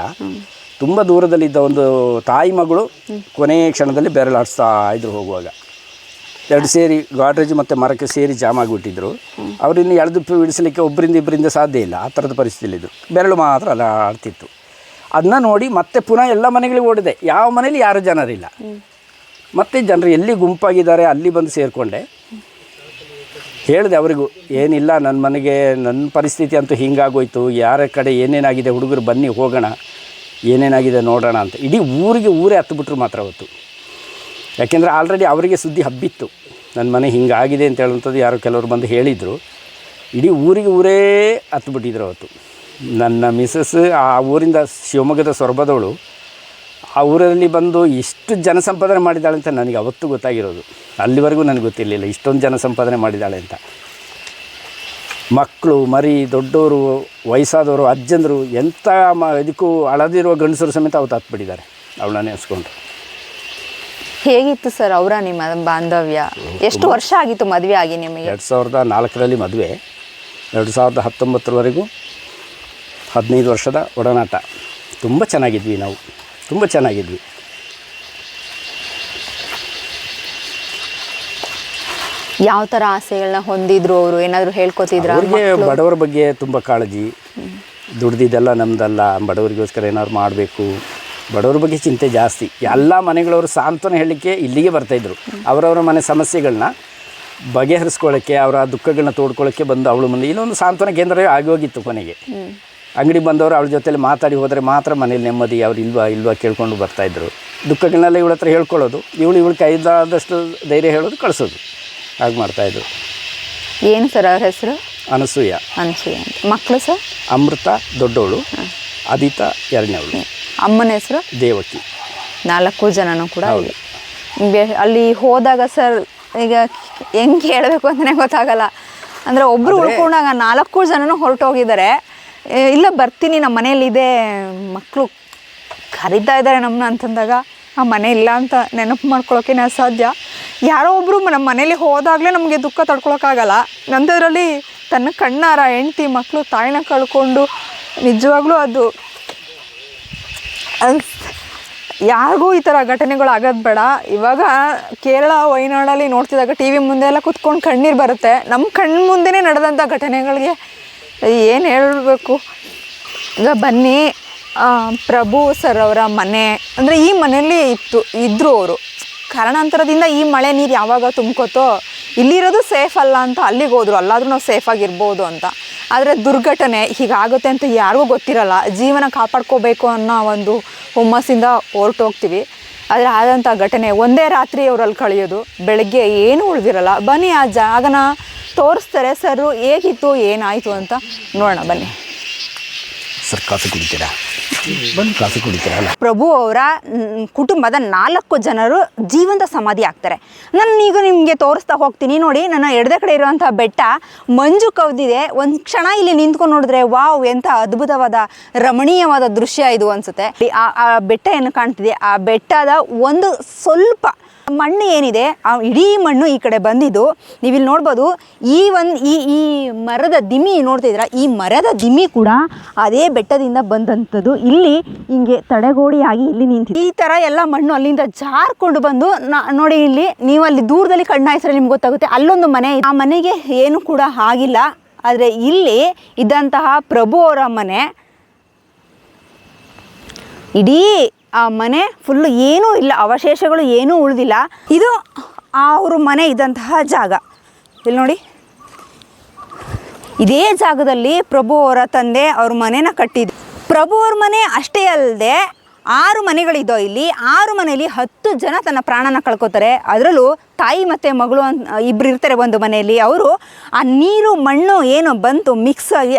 ತುಂಬ ದೂರದಲ್ಲಿದ್ದ ಒಂದು ತಾಯಿ ಮಗಳು ಕೊನೆಯ ಕ್ಷಣದಲ್ಲಿ ಬೆರಳಾಡಿಸ್ತಾ ಇದ್ರು ಹೋಗುವಾಗ. ಎರಡು ಸೇರಿ ಗಾಡ್ರೇಜ್ ಮತ್ತು ಮರಕ್ಕೆ ಸೇರಿ ಜಾಮ್ ಆಗಿಬಿಟ್ಟಿದ್ರು. ಅವ್ರು ಎಳೆದು ಬಿಡಿಸಲಿಕ್ಕೆ ಒಬ್ಬರಿಂದ ಇಬ್ಬರಿಂದ ಸಾಧ್ಯ ಇಲ್ಲ. ಆ ಥರದ ಪರಿಸ್ಥಿತಿಯಲ್ಲಿದ್ದು ಬೆರಳು ಮಾತ್ರ ಅಲ್ಲ ಆಡ್ತಿತ್ತು. ಅದನ್ನ ನೋಡಿ ಮತ್ತೆ ಪುನಃ ಎಲ್ಲ ಮನೆಗಳಿಗೆ ಓಡಿದೆ. ಯಾವ ಮನೇಲಿ ಯಾರು ಜನರಿಲ್ಲ. ಮತ್ತೆ ಜನರು ಎಲ್ಲಿ ಗುಂಪಾಗಿದ್ದಾರೆ ಅಲ್ಲಿ ಬಂದು ಸೇರಿಕೊಂಡೆ. ಹೇಳಿದೆ ಅವರಿಗೂ, ಏನಿಲ್ಲ ನನ್ನ ಮನೆಗೆ ನನ್ನ ಪರಿಸ್ಥಿತಿ ಅಂತೂ ಹಿಂಗಾಗೋಯ್ತು, ಯಾರ ಕಡೆ ಏನೇನಾಗಿದೆ ಹುಡುಗರು ಬನ್ನಿ ಹೋಗೋಣ, ಏನೇನಾಗಿದೆ ನೋಡೋಣ ಅಂತ. ಇಡೀ ಊರಿಗೆ ಊರೇ ಹತ್ತು ಮಾತ್ರ ಅವತ್ತು. ಯಾಕೆಂದರೆ ಆಲ್ರೆಡಿ ಅವರಿಗೆ ಸುದ್ದಿ ಹಬ್ಬಿತ್ತು. ನನ್ನ ಮನೆ ಹಿಂಗಾಗಿದೆ ಅಂತ ಹೇಳುವಂಥದ್ದು ಯಾರೋ ಕೆಲವರು ಬಂದು ಹೇಳಿದರು. ಇಡೀ ಊರಿಗೆ ಊರೇ ಹತ್ತು ಬಿಟ್ಟಿದ್ರು ಅವತ್ತು. ನನ್ನ ಮಿಸಸ್ ಆ ಊರಿಂದ ಶಿವಮೊಗ್ಗದ ಸೊರಬದವಳು ಆ ಊರಲ್ಲಿ ಬಂದು ಇಷ್ಟು ಜನಸಂಪಾದನೆ ಮಾಡಿದ್ದಾಳೆ ಅಂತ ನನಗೆ ಅವತ್ತು ಗೊತ್ತಾಗಿರೋದು. ಅಲ್ಲಿವರೆಗೂ ನನಗೆ ಗೊತ್ತಿರಲಿಲ್ಲ ಇಷ್ಟೊಂದು ಜನಸಂಪಾದನೆ ಮಾಡಿದ್ದಾಳೆ ಅಂತ. ಮಕ್ಕಳು ಮರಿ ದೊಡ್ಡವರು ವಯಸ್ಸಾದವರು ಅಜ್ಜಂದರು ಎಂಥ ಮ ಇದಕ್ಕೂ ಅಳದಿರುವ ಗಂಡಸರು ಸಮೇತ ಅವತ್ತು ಹತ್ಬಿಟ್ಟಿದ್ದಾರೆ. ಅವಳನ್ನ ನೆನೆಸ್ಕೊಂಡು. ಹೇಗಿತ್ತು ಸರ್ ಅವರ ನಿಮ್ಮ ಬಾಂಧವ್ಯ? ಎಷ್ಟು ವರ್ಷ ಆಗಿತ್ತು ಮದುವೆ ಆಗಿ ನಿಮಗೆ? ಎರಡು ಸಾವಿರದ ನಾಲ್ಕರಲ್ಲಿ ಮದುವೆ. ಎರಡು ಸಾವಿರದ ಹತ್ತೊಂಬತ್ತರವರೆಗೂ ಹದಿನೈದು ವರ್ಷದ ಒಡನಾಟ. ತುಂಬ ಚೆನ್ನಾಗಿದ್ವಿ ನಾವು. ತುಂಬ ಚೆನ್ನಾಗಿದ್ವಿ. ಯಾವ ಥರ ಆಸೆಗಳನ್ನ ಹೊಂದಿದ್ರು ಅವರು? ಏನಾದರೂ ಹೇಳ್ಕೊತಿದ್ರು ಅವ್ರಿಗೆ ಬಡವರ ಬಗ್ಗೆ ತುಂಬ ಕಾಳಜಿ. ದುಡ್ದಿದ್ದೆಲ್ಲ ನಮ್ದಲ್ಲ ಬಡವರಿಗೋಸ್ಕರ ಏನಾದ್ರು ಮಾಡಬೇಕು. ಬಡವರ ಬಗ್ಗೆ ಚಿಂತೆ ಜಾಸ್ತಿ. ಎಲ್ಲ ಮನೆಗಳವರು ಸಾಂತ್ವನ ಹೇಳಲಿಕ್ಕೆ ಇಲ್ಲಿಗೆ ಬರ್ತಾಯಿದ್ರು ಅವರವರ ಮನೆ ಸಮಸ್ಯೆಗಳನ್ನ ಬಗೆಹರಿಸ್ಕೊಳ್ಳೋಕ್ಕೆ ಅವರ ದುಃಖಗಳನ್ನ ತೋಡ್ಕೊಳ್ಳೋಕ್ಕೆ ಬಂದು ಅವಳು ಮುಂದೆ. ಇಲ್ಲೊಂದು ಸಾಂತ್ವನ ಕೇಂದ್ರವೇ ಆಗಿ ಹೋಗಿತ್ತು ಕೊನೆಗೆ. ಅಂಗಡಿ ಬಂದವರು ಅವಳ ಜೊತೆಲಿ ಮಾತಾಡಿ ಹೋದರೆ ಮಾತ್ರ ಮನೇಲಿ ನೆಮ್ಮದಿ ಅವ್ರು ಇಲ್ವಾ ಇಲ್ವಾ ಕೇಳ್ಕೊಂಡು ಬರ್ತಾಯಿದ್ರು ದುಃಖಗಳನ್ನೆಲ್ಲ ಇವಳ ಹತ್ರ ಹೇಳ್ಕೊಳ್ಳೋದು. ಇವಳು ಇವಳು ಕೈದಾದಷ್ಟು ಧೈರ್ಯ ಹೇಳೋದು ಕಳಿಸೋದು. ಹಾಗೆ ಮಾಡ್ತಾಯಿದ್ರು ಏನು ಸರ್ ಅವ್ರ ಹೆಸರು? ಅನಸೂಯ. ಅನಸೂಯ ಮಕ್ಕಳು ಸರ್? ಅಮೃತ ದೊಡ್ಡವಳು ಅದಿತಾ ಎರಡನೇವಳು. ಅಮ್ಮನ ಹೆಸರು? ದೇವಕಿ. ನಾಲ್ಕು ಜನನೂ ಕೂಡ ಅಲ್ಲಿ ಹೋದಾಗ ಸರ್ ಈಗ ಹೆಂಗೆ ಹೇಳಬೇಕು ಅಂತಲೇ ಗೊತ್ತಾಗಲ್ಲ. ಅಂದರೆ ಒಬ್ಬರು ಉಳ್ಕೊಂಡಾಗ ನಾಲ್ಕು ಜನನೂ ಹೊರಟೋಗಿದ್ದಾರೆ. ಇಲ್ಲ, ಬರ್ತೀನಿ ನಮ್ಮ ಮನೇಲಿದೆ ಮಕ್ಕಳು ಕರೀತಾ ಇದ್ದಾರೆ ನಮ್ಮನ್ನ ಅಂತಂದಾಗ, ಆ ಮನೆ ಇಲ್ಲ ಅಂತ ನೆನಪು ಮಾಡ್ಕೊಳ್ಳೋಕೆ ಅಸಾಧ್ಯ ಯಾರೋ ಒಬ್ಬರು ನಮ್ಮ ಮನೇಲಿ ಹೋದಾಗಲೇ ನಮಗೆ ದುಃಖ ತಡ್ಕೊಳಕ್ಕಾಗಲ್ಲ. ಅಂಥದ್ರಲ್ಲಿ ತನ್ನ ಕಣ್ಣಾರ, ಹೆಂಡ್ತಿ ಮಕ್ಕಳು ತಾಯಿನ ಕಳ್ಕೊಂಡು ನಿಜವಾಗ್ಲೂ ಅದು ಯಾರಿಗೂ ಈ ಥರ ಘಟನೆಗಳು ಆಗೋದು ಬೇಡ. ಇವಾಗ ಕೇರಳ ವಯನಾಡಲ್ಲಿ ನೋಡ್ತಿದ್ದಾಗ ಟಿ ವಿ ಮುಂದೆ ಎಲ್ಲ ಕುತ್ಕೊಂಡು ಕಣ್ಣೀರು ಬರುತ್ತೆ. ನಮ್ಮ ಕಣ್ಣು ಮುಂದೆನೇ ನಡೆದಂಥ ಘಟನೆಗಳಿಗೆ ಏನು ಹೇಳಬೇಕು? ಈಗ ಬನ್ನಿ ಪ್ರಭು ಸರ್ ಅವರ ಮನೆ. ಅಂದರೆ ಈ ಮನೆಯಲ್ಲಿ ಇತ್ತು ಇದ್ದರು ಅವರು. ಕಾರಣಾಂತರದಿಂದ ಈ ಮಳೆ ನೀರು ಯಾವಾಗ ತುಂಬ್ಕೋತೋ, ಇಲ್ಲಿರೋದು ಸೇಫ್ ಅಲ್ಲ ಅಂತ ಅಲ್ಲಿಗೆ ಹೋದರು. ಅಲ್ಲಾದರೂ ನಾವು ಸೇಫಾಗಿರ್ಬೋದು ಅಂತ. ಆದರೆ ದುರ್ಘಟನೆ ಹೀಗಾಗುತ್ತೆ ಅಂತ ಯಾರಿಗೂ ಗೊತ್ತಿರಲ್ಲ. ಜೀವನ ಕಾಪಾಡ್ಕೋಬೇಕು ಅನ್ನೋ ಒಂದು ಹುಮ್ಮಸ್ಸಿಂದ ಹೊರಟೋಗ್ತೀವಿ. ಆದರೆ ಆದಂಥ ಘಟನೆ ಒಂದೇ ರಾತ್ರಿ ಅವರಲ್ಲಿ ಕಳೆಯೋದು. ಬೆಳಗ್ಗೆ ಏನೂ ಉಳಿದಿರಲ್ಲ. ಬನ್ನಿ ಆ ಜಾಗನ ತೋರಿಸ್ತಾರೆ, ಸರ್, ಹೇಗಿತ್ತು, ಏನಾಯಿತು ಅಂತ ನೋಡೋಣ, ಬನ್ನಿ. ಸರ್, ಕಾಫಿ ಕುಡಿತೀರಾ? ಬಂದು ಕುಡಿತಾರಲ್ಲ ಪ್ರಭು ಅವರ ಕುಟುಂಬದ ನಾಲ್ಕು ಜನರು ಜೀವಂತ ಸಮಾಧಿ ಆಗ್ತಾರೆ. ನಾನು ಈಗ ನಿಮಗೆ ತೋರಿಸ್ತಾ ಹೋಗ್ತೀನಿ ನೋಡಿ, ನನ್ನ ಎಡದ ಕಡೆ ಇರುವಂತಹ ಬೆಟ್ಟ ಮಂಜು ಕವಿದಿದೆ. ಒಂದು ಕ್ಷಣ ಇಲ್ಲಿ ನಿಂತ್ಕೊಂಡು ನೋಡಿದ್ರೆ, ವಾವ್, ಎಂಥ ಅದ್ಭುತವಾದ, ರಮಣೀಯವಾದ ದೃಶ್ಯ ಇದು ಅನಿಸುತ್ತೆ. ಆ ಬೆಟ್ಟ ಏನು ಕಾಣ್ತಿದೆ? ಆ ಬೆಟ್ಟದ ಒಂದು ಸ್ವಲ್ಪ ಮಣ್ಣು ಏನಿದೆ, ಆ ಇಡೀ ಮಣ್ಣು ಈ ಕಡೆ ಬಂದಿದ್ದು, ನೀವಿಲ್ಲಿ ನೋಡ್ಬೋದು, ಈ ಒಂದು ಈ ಈ ಮರದ ದಿಮ್ಮಿ ನೋಡ್ತಿದ್ರ ಈ ಮರದ ದಿಮ್ಮಿ ಕೂಡ ಅದೇ ಬೆಟ್ಟದಿಂದ ಬಂದಂಥದ್ದು. ಇಲ್ಲಿ ಹಿಂಗೆ ತಡೆಗೋಡಿಯಾಗಿ ಇಲ್ಲಿ ನಿಂತಿದೆ. ಈ ಥರ ಎಲ್ಲ ಮಣ್ಣು ಅಲ್ಲಿಂದ ಜಾರ್ಕೊಂಡು ಬಂದು ನೋಡಿ ಇಲ್ಲಿ, ನೀವು ಅಲ್ಲಿ ದೂರದಲ್ಲಿ ಕಣ್ಣಾಯಿಸ್ರೆ ನಿಮ್ಗೆ ಗೊತ್ತಾಗುತ್ತೆ, ಅಲ್ಲೊಂದು ಮನೆ. ಆ ಮನೆಗೆ ಏನು ಕೂಡ ಆಗಿಲ್ಲ. ಆದರೆ ಇಲ್ಲಿ ಇದ್ದಂತಹ ಪ್ರಭು ಅವರ ಮನೆ, ಇಡೀ ಆ ಮನೆ ಫುಲ್ಲು ಏನೂ ಇಲ್ಲ, ಅವಶೇಷಗಳು ಏನೂ ಉಳಿದಿಲ್ಲ. ಇದು ಅವ್ರ ಮನೆ ಇದ್ದಂತಹ ಜಾಗ. ಇಲ್ಲಿ ನೋಡಿ. ಇದೇ ಜಾಗದಲ್ಲಿ ಪ್ರಭು ಅವರ ತಂದೆ ಅವ್ರ ಮನೆನ ಕಟ್ಟಿದ್ರು ಪ್ರಭು ಅವ್ರ ಮನೆ ಅಷ್ಟೇ ಅಲ್ಲದೆ ಆರು ಮನೆಗಳಿದ್ದೋ ಇಲ್ಲಿ ಆರು ಮನೆಯಲ್ಲಿ ಹತ್ತು ಜನ ತನ್ನ ಪ್ರಾಣನ ಕಳ್ಕೊತಾರೆ. ಅದರಲ್ಲೂ ತಾಯಿ ಮತ್ತು ಮಗಳು ಅಂತ ಇಬ್ಬರು ಇರ್ತಾರೆ ಒಂದು ಮನೆಯಲ್ಲಿ. ಅವರು ಆ ನೀರು, ಮಣ್ಣು ಏನು ಬಂತು ಮಿಕ್ಸ್ ಆಗಿ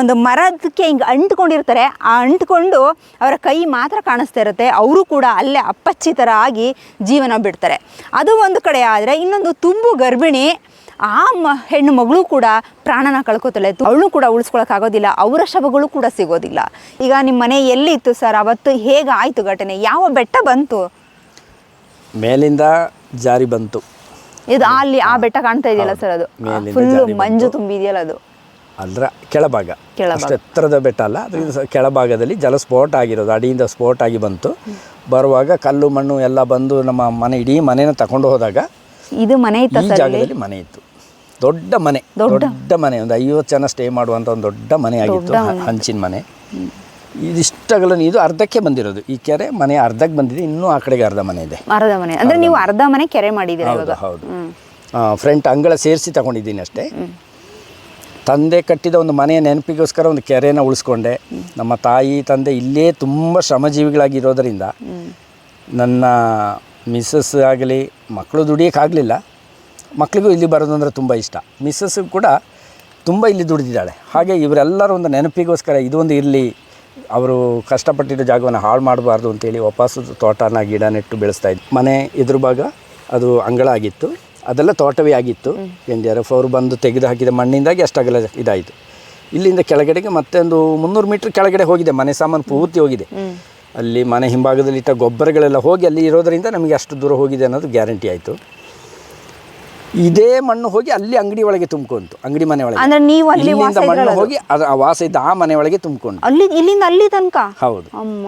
ಒಂದು ಮರದಕ್ಕೆ ಹಿಂಗೆ ಅಂಟ್ಕೊಂಡಿರ್ತಾರೆ. ಆ ಅಂಟ್ಕೊಂಡು ಅವರ ಕೈ ಮಾತ್ರ ಕಾಣಿಸ್ತಾ ಇರುತ್ತೆ. ಅವರು ಕೂಡ ಅಲ್ಲೇ ಅಪ್ಪಚ್ಚಿ ಥರ ಆಗಿ ಜೀವನ ಬಿಡ್ತಾರೆ. ಅದು ಒಂದು ಕಡೆ ಆದರೆ ಇನ್ನೊಂದು ತುಂಬು ಗರ್ಭಿಣಿ ಆ ಮ ಹೆಣ್ಣು ಮಗಳು ಕೂಡ ಪ್ರಾಣನ ಕಳ್ಕೊತಾಳೆ. ಅವಳು ಕೂಡ ಉಳಿಸ್ಕೊಳಕ್ಕಾಗೋದಿಲ್ಲ. ಅವರ ಶವಗಳು ಕೂಡ ಸಿಗೋದಿಲ್ಲ. ಈಗ ನಿಮ್ಮ ಮನೆ ಎಲ್ಲಿತ್ತು ಸರ್? ಅವತ್ತು ಹೇಗೆ ಆಯಿತು ಘಟನೆ? ಯಾವ ಬೆಟ್ಟ ಬಂತು? ಮೇಲಿಂದ ಜಾರಿ ಬಂತು. ಇದು ಅಲ್ಲಿ ಆ ಬೆಟ್ಟ ಕಾಣ್ತಾ ಇದೆಯಲ್ಲ ಸರ್ ಅದು? ಮೇಲಿಂದ ಫುಲ್ಲು ಜಾರಿ ಮಂಜು ತುಂಬಿದೆಯಲ್ಲ ಅದು? ಅದರ ಕೆಳಭಾಗ. ಕೆಳಭಾಗ. ಅಷ್ಟು ಎತ್ತರದ ಬೆಟ್ಟ ಅಲ್ಲ. ಅದರಿಂದ ಕೆಳಭಾಗದಲ್ಲಿ ಕೆಳಭಾಗದಲ್ಲಿ ಜಲಸ್ಫೋಟ ಆಗಿರೋದು. ಅಡಿಯಿಂದ ಸ್ಫೋಟ ಆಗಿ ಬಂತು. ಬರುವಾಗ ಕಲ್ಲು ಮಣ್ಣು ಎಲ್ಲ ಬಂದು ನಮ್ಮ ಮನೆ ಇಡೀ ಮನೇನ ತಗೊಂಡು ಹೋದಾಗ ಇದು ಮನೆ ಇತ್ತು ಈ ಸರ್ ಇಲ್ಲಿ? ಜಾಗದಲ್ಲಿ ಮನೆ ಇತ್ತು. ದೊಡ್ಡ ಮನೆ. ದೊಡ್ಡ? ಮನೆ. ಒಂದು ಐವತ್ತು ಜನ ಸ್ಟೇ ಮಾಡುವಂಥ ಒಂದು ದೊಡ್ಡ ಮನೆ ಆಗಿತ್ತು. ಹ- ಹಂಚಿನ ಮನೆ. ಇದಿಷ್ಟಗಳನ್ನು ಇದು ಅರ್ಧಕ್ಕೆ ಬಂದಿರೋದು. ಈ ಕೆರೆ ಮನೆ ಅರ್ಧಕ್ಕೆ ಬಂದಿದೆ. ಇನ್ನೂ ಆ ಕಡೆಗೆ ಅರ್ಧ ಮನೆ ಇದೆ. ಅರ್ಧ ಮನೆ. ಅಂದ್ರೆ ನೀವು ಅರ್ಧ ಮನೆ ಕೆರೆ ಮಾಡಿದ್ದೀರಾ ಹೌದು ಹೌದು. ಫ್ರಂಟ್ ಅಂಗಳ ಸೇರಿಸಿ ತಗೊಂಡಿದ್ದೀನಿ ಅಷ್ಟೇ. ತಂದೆ ಕಟ್ಟಿದ ಒಂದು ಮನೆಯ ನೆನಪಿಗೋಸ್ಕರ ಒಂದು ಕೆರೆನ ಉಳಿಸ್ಕೊಂಡೆ. ನಮ್ಮ ತಾಯಿ ತಂದೆ ಇಲ್ಲೇ ತುಂಬ ಶ್ರಮಜೀವಿಗಳಾಗಿರೋದರಿಂದ ನನ್ನ ಮಿಸ್ಸಸ್ ಆಗಲಿ ಮಕ್ಕಳು ದುಡಿಯೋಕ್ಕಾಗಲಿಲ್ಲ. ಮಕ್ಕಳಿಗೂ ಇಲ್ಲಿ ಬರೋದು ಅಂದರೆ ತುಂಬ ಇಷ್ಟ. ಮಿಸ್ಸಸ್ ಕೂಡ ತುಂಬ ಇಲ್ಲಿ ದುಡಿದಿದ್ದಾಳೆ. ಹಾಗೆ ಇವರೆಲ್ಲರೂ ಒಂದು ನೆನಪಿಗೋಸ್ಕರ ಇದೊಂದು ಇರಲಿ ಅವರು ಕಷ್ಟಪಟ್ಟಿರೋ ಜಾಗವನ್ನು ಹಾಳು ಮಾಡಬಾರ್ದು ಅಂತೇಳಿ ವಾಪಸ್ಸು ತೋಟನ ಗಿಡ ನೆಟ್ಟು ಬೆಳೆಸ್ತಾ ಇದ್ದೆ ಮನೆ ಎದುರು ಭಾಗ ಅದು ಅಂಗಳ ಆಗಿತ್ತು. ಅದೆಲ್ಲ ತೋಟವೇ ಆಗಿತ್ತು. ಎನ್ ಡಿ ಆರ್ ಎಫ್ ಅವರು ಬಂದು ತೆಗೆದು ಹಾಕಿದ ಮಣ್ಣಿಂದಾಗಿ ಅಷ್ಟಾಗಲ ಇದಾಯಿತು. ಇಲ್ಲಿಂದ ಕೆಳಗಡೆಗೆ ಮತ್ತೆ ಒಂದು ಮುನ್ನೂರು ಮೀಟ್ರ್ ಕೆಳಗಡೆ ಹೋಗಿದೆ ಮನೆ ಸಾಮಾನು ಪೂರ್ತಿ ಹೋಗಿದೆ. ಅಲ್ಲಿ ಮನೆ ಹಿಂಭಾಗದಲ್ಲಿ ಇಟ್ಟ ಗೊಬ್ಬರಗಳೆಲ್ಲ ಹೋಗಿ ಅಲ್ಲಿ ಇರೋದರಿಂದ ನಮಗೆ ಅಷ್ಟು ದೂರ ಹೋಗಿದೆ ಅನ್ನೋದು ಗ್ಯಾರಂಟಿ ಆಯಿತು. ಇದೇ ಮಣ್ಣು ಹೋಗಿ ಅಲ್ಲಿ ಅಂಗಡಿ ಒಳಗೆ ತುಂಬ್ಕೊಂತು ಅಂಗಡಿ ಮನೆ ಒಳಗೆ. ಅಂದ್ರೆ ನೀವು ಅಲ್ಲಿ ವಾಸ ಮಣ್ಣು ಇದ್ರಲ್ಲ ಅದು? ಹೋಗಿ ಅದು ಆ ವಾಸ ಇದ್ದ ಆ ಮನೆ ಒಳಗೆ ತುಂಬಿಕೊಂಡು ಅಲ್ಲಿ ಇಲ್ಲಿಂದ ಅಲ್ಲಿ ತನಕ? ಹೌದು. ಅಮ್ಮ.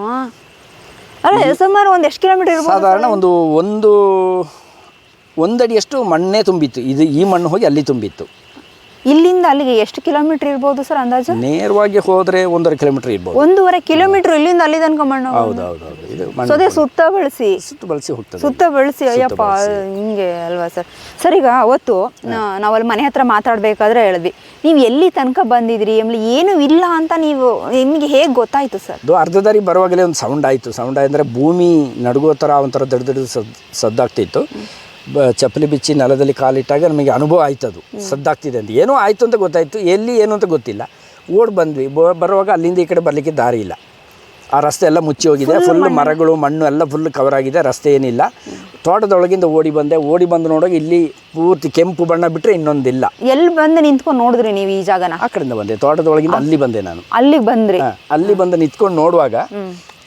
ಅಲ್ಲ ಸುಮಾರು ಒಂದು ಎಷ್ಟು ಕಿಲೋಮೀಟರ್ ಇರ್ಬೋದು ಸಾಧಾರಣ ಒಂದು ಒಂದು ಒಂದಡಿಯಷ್ಟು ಮಣ್ಣೇ ತುಂಬಿತ್ತು. ಇದು ಈ ಮಣ್ಣು ಹೋಗಿ ಅಲ್ಲಿ ತುಂಬಿತ್ತು. ಇಲ್ಲಿಂದ ಅಲ್ಲಿಗೆ ಎಷ್ಟು ಕಿಲೋಮೀಟರ್ ಇರ್ಬೋದು ಸರ್ ಅಂದಾಜು? ನೇರವಾಗಿ ಹೋದ್ರೆ ಒಂದೂವರೆ ಕಿಲೋಮೀಟರ್ ಇರ್ಬೋದು. ಒಂದೂವರೆ ಕಿಲೋಮೀಟರ್ ಇಲ್ಲಿಂದ ಅಲ್ಲಿ ತನಕ ಮಣ್ಣು ಹೌದು ಹೌದು ಹೌದು. ಇದು ಮಣ್ಣು ಸುತ್ತ ಬೆಳೆಸಿ ಸುತ್ತು ಬಳಸಿ? ಹೋಗ್ತದೆ. ಸುತ್ತ ಬಳಸಿ? ಅಯ್ಯಪ್ಪ ಹಿಂಗೆ ಅಲ್ವಾ ಸರ್? ಸರ್ ಈಗ ಅವತ್ತು ನಾವಲ್ಲಿ ಮನೆ ಹತ್ರ ಮಾತಾಡಬೇಕಾದ್ರೆ ಹೇಳಿದ್ವಿ. ನೀವು ಎಲ್ಲಿ ತನಕ ಬಂದಿದ್ರಿ? ಆಮೇಲೆ ಏನು ಇಲ್ಲ ಅಂತ ನೀವು ನಿಮಗೆ ಹೇಗೆ ಗೊತ್ತಾಯ್ತು ಸರ್? ಅದು ಅರ್ಧ ದಾರಿ ಬರುವಾಗಲೇ ಒಂದು ಸೌಂಡ್ ಆಯಿತು. ಸೌಂಡ್ ಅಂದರೆ ಭೂಮಿ ನಡುಗೋ ಥರ ಒಂಥರ ದೊಡ್ಡ ದೊಡ್ಡ ಸದ್ ಸದ್ದಾಗ್ತಿತ್ತು. ಚಪ್ಪಲಿ ಬಿಚ್ಚಿ ನೆಲದಲ್ಲಿ ಕಾಲಿಟ್ಟಾಗ ನಮಗೆ ಅನುಭವ ಆಯ್ತು ಅದು ಸದ್ದಾಗ್ತಿದೆ ಅಂತ. ಏನೋ ಆಯಿತು ಅಂತ ಗೊತ್ತಾಯಿತು. ಎಲ್ಲಿ ಏನು ಅಂತ ಗೊತ್ತಿಲ್ಲ. ಓಡ್ ಬಂದ್ವಿ. ಬರುವಾಗ ಅಲ್ಲಿಂದ ಈ ಕಡೆ ಬರಲಿಕ್ಕೆ ದಾರಿ ಇಲ್ಲ. ಆ ರಸ್ತೆ ಎಲ್ಲ ಮುಚ್ಚಿ ಹೋಗಿದೆ. ಫುಲ್ ಮರಗಳು ಮಣ್ಣು ಎಲ್ಲ ಫುಲ್ ಕವರ್ ಆಗಿದೆ. ರಸ್ತೆ ಏನಿಲ್ಲ. ತೋಟದೊಳಗಿಂದ ಓಡಿ ಬಂದೆ. ಓಡಿ ಬಂದು ನೋಡುವಾಗ ಇಲ್ಲಿ ಪೂರ್ತಿ ಕೆಂಪು ಬಣ್ಣ ಬಿಟ್ಟರೆ ಇನ್ನೊಂದಿಲ್ಲ. ಎಲ್ಲಿ ಬಂದು ನಿಂತ್ಕೊಂಡು ನೋಡಿದ್ರಿ ನೀವು ಈ ಜಾಗನ? ಆ ಕಡೆಯಿಂದ ಬಂದೆ. ತೋಟದೊಳಗಿಂದ ಅಲ್ಲಿ ಬಂದೆ ನಾನು. ಅಲ್ಲಿ ಬಂದ್ರಿ? ಅಲ್ಲಿ ಬಂದು ನಿಂತ್ಕೊಂಡು ನೋಡುವಾಗ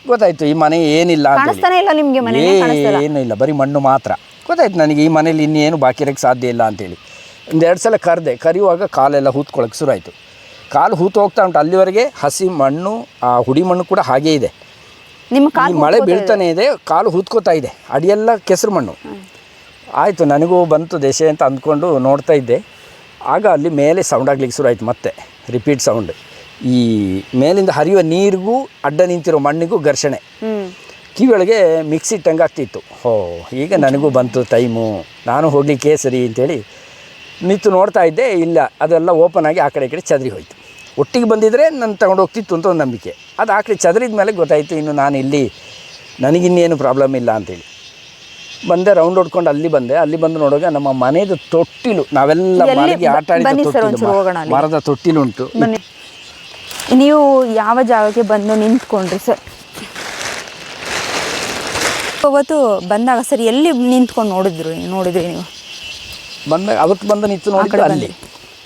ಗೊತ್ತಾಯ್ತು ಈ ಮನೆ ಏನಿಲ್ಲ ಏನೂ ಇಲ್ಲ ನಿಮಗೆ ಮನೆ ಏನು ಇಲ್ಲ ಬರೀ ಮಣ್ಣು ಮಾತ್ರ. ಗೊತ್ತಾಯ್ತು ನನಗೆ ಈ ಮನೇಲಿ ಇನ್ನೇನು ಬಾಕಿ ಇರೋಕ್ಕೆ ಸಾಧ್ಯ ಇಲ್ಲ ಅಂತೇಳಿ. ಒಂದು ಎರಡು ಸಲ ಕರೆದೆ ಕರೆಯುವಾಗ ಕಾಲೆಲ್ಲ ಹೂತ್ಕೊಳಕ್ಕೆ ಶುರು ಆಯಿತು ಕಾಲು ಹೂತು ಹೋಗ್ತಾ ಉಂಟು ಅಲ್ಲಿವರೆಗೆ ಹಸಿ ಮಣ್ಣು ಆ ಹುಡಿ ಮಣ್ಣು ಕೂಡ ಹಾಗೇ ಇದೆ. ನಿಮ್ಮ ಕಾಲು ಮಳೆ ಬೀಳ್ತಾನೆ ಇದೆ? ಕಾಲು ಹೂತ್ಕೋತಾ ಇದೆ ಅಡಿಯೆಲ್ಲ ಕೆಸರು ಮಣ್ಣು. ಆಯಿತು ನನಗೂ ಬಂತು ದೇಶ ಅಂತ ಅಂದ್ಕೊಂಡು ನೋಡ್ತಾ ಇದ್ದೆ. ಆಗ ಅಲ್ಲಿ ಮೇಲೆ ಸೌಂಡ್ ಆಗ್ಲಿಕ್ಕೆ ಶುರು ಆಯಿತು ಮತ್ತೆ ರಿಪೀಟ್ ಸೌಂಡ್ ಈ ಮೇಲಿಂದ ಹರಿಯುವ ನೀರಿಗೂ ಅಡ್ಡ ನಿಂತಿರೋ ಮಣ್ಣಿಗೂ ಘರ್ಷಣೆ. ಕಿವಿಯೊಳಗೆ ಮಿಕ್ಸಿ ಇಟ್ಟಂಗೆ ಆಗ್ತಿತ್ತು. ಹೋ ಈಗ ನನಗೂ ಬಂತು ಟೈಮು. ನಾನು ಹೋಗಲಿಕ್ಕೆ ಸರಿ ಅಂತೇಳಿ ನಿಂತು ನೋಡ್ತಾ ಇದ್ದೆ ಇಲ್ಲ. ಅದೆಲ್ಲ ಓಪನ್ ಆಗಿ ಆ ಕಡೆ ಈ ಕಡೆ ಚದರಿ ಹೋಯ್ತು. ಒಟ್ಟಿಗೆ ಬಂದಿದ್ದರೆ ನಾನು ತಗೊಂಡು ಹೋಗ್ತಿತ್ತು ಅಂತ ಒಂದು ನಂಬಿಕೆ. ಅದು ಆ ಕಡೆ ಚದರಿದ ಮೇಲೆ ಗೊತ್ತಾಯಿತು ಇನ್ನು ನಾನು ಇಲ್ಲಿ ನನಗಿನ್ನೇನು ಪ್ರಾಬ್ಲಮ್ ಇಲ್ಲ ಅಂತೇಳಿ. ಬಂದೆ ರೌಂಡ್ ಹೊಡ್ಕೊಂಡು ಅಲ್ಲಿ ಬಂದೆ. ಅಲ್ಲಿ ಬಂದು ನೋಡುವಾಗ ನಮ್ಮ ಮನೆಯದು ತೊಟ್ಟಿಲು ನಾವೆಲ್ಲ ಮನೆಗೆ ಆಟ ಆಡಿದ ಮರದ ತೊಟ್ಟಿಲು ಉಂಟು ನೀವು ಯಾವ ಜಾಗಕ್ಕೆ ಬಂದು ನಿಂತ್ಕೊಂಡ್ರಿ ಸರ್? ಅವತ್ತು ಬಂದಾಗ ಸರಿ ಎಲ್ಲಿ ನಿಂತ್ಕೊಂಡು ನೋಡಿದ್ರು ನೋಡಿದ್ರಿ ನೀವು? ಬಂದಾಗ ಅವತ್ತು ಬಂದು ನಿಂತು ನೋಡಿದ್ರೆ ಅಲ್ಲಿ.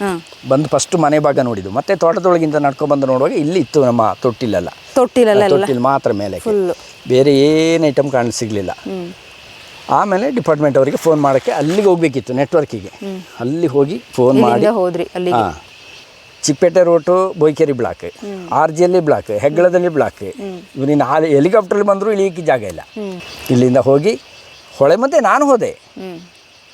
ಹಾಂ ಬಂದು ಫಸ್ಟ್ ಮನೆ ಭಾಗ ನೋಡಿದ್ದು. ಮತ್ತೆ ತೋಟದೊಳಗಿಂದ ನಡ್ಕೊಂಡು ಬಂದು ನೋಡುವಾಗ ಇಲ್ಲಿ ಇತ್ತು ನಮ್ಮ ತೊಟ್ಟಿಲೆಲ್ಲ. ತೊಟ್ಟಿಲಲ್ಲ ಎಲ್ಲ ತೊಟ್ಟಿಲ್ ಮಾತ್ರ ಮೇಲೆ ಬೇರೆ ಏನು ಐಟಮ್ ಕಾಣ ಸಿಗಲಿಲ್ಲ. ಆಮೇಲೆ ಡಿಪಾರ್ಟ್ಮೆಂಟ್ ಅವರಿಗೆ ಫೋನ್ ಮಾಡೋಕ್ಕೆ ಅಲ್ಲಿಗೆ ಹೋಗ್ಬೇಕಿತ್ತು ನೆಟ್ವರ್ಕಿಗೆ ಅಲ್ಲಿ ಹೋಗಿ ಫೋನ್ ಮಾಡಿ. ಹೋದ್ರಿ ಅಲ್ಲಿಗೆ? ಹಾಂ. ಚಿಕ್ಕಪೇಟೆ ರೋಟು ಬೋಯ್ಕೆರಿ ಬ್ಲಾಕ್ ಆರ್ ಜಿಯಲ್ಲಿ ಬ್ಲಾಕ್ ಹೆಗ್ಗಳದಲ್ಲಿ ಬ್ಲಾಕ್ ಇವ್ರಿನ ಆ ಹೆಲಿಕಾಪ್ಟ್ರಲ್ಲಿ ಬಂದರೂ ಇಳಿಯಕ್ಕೆ ಜಾಗ ಇಲ್ಲ. ಇಲ್ಲಿಂದ ಹೋಗಿ ಹೊಳೆ ಮತ್ತೆ ನಾನು ಹೋದೆ.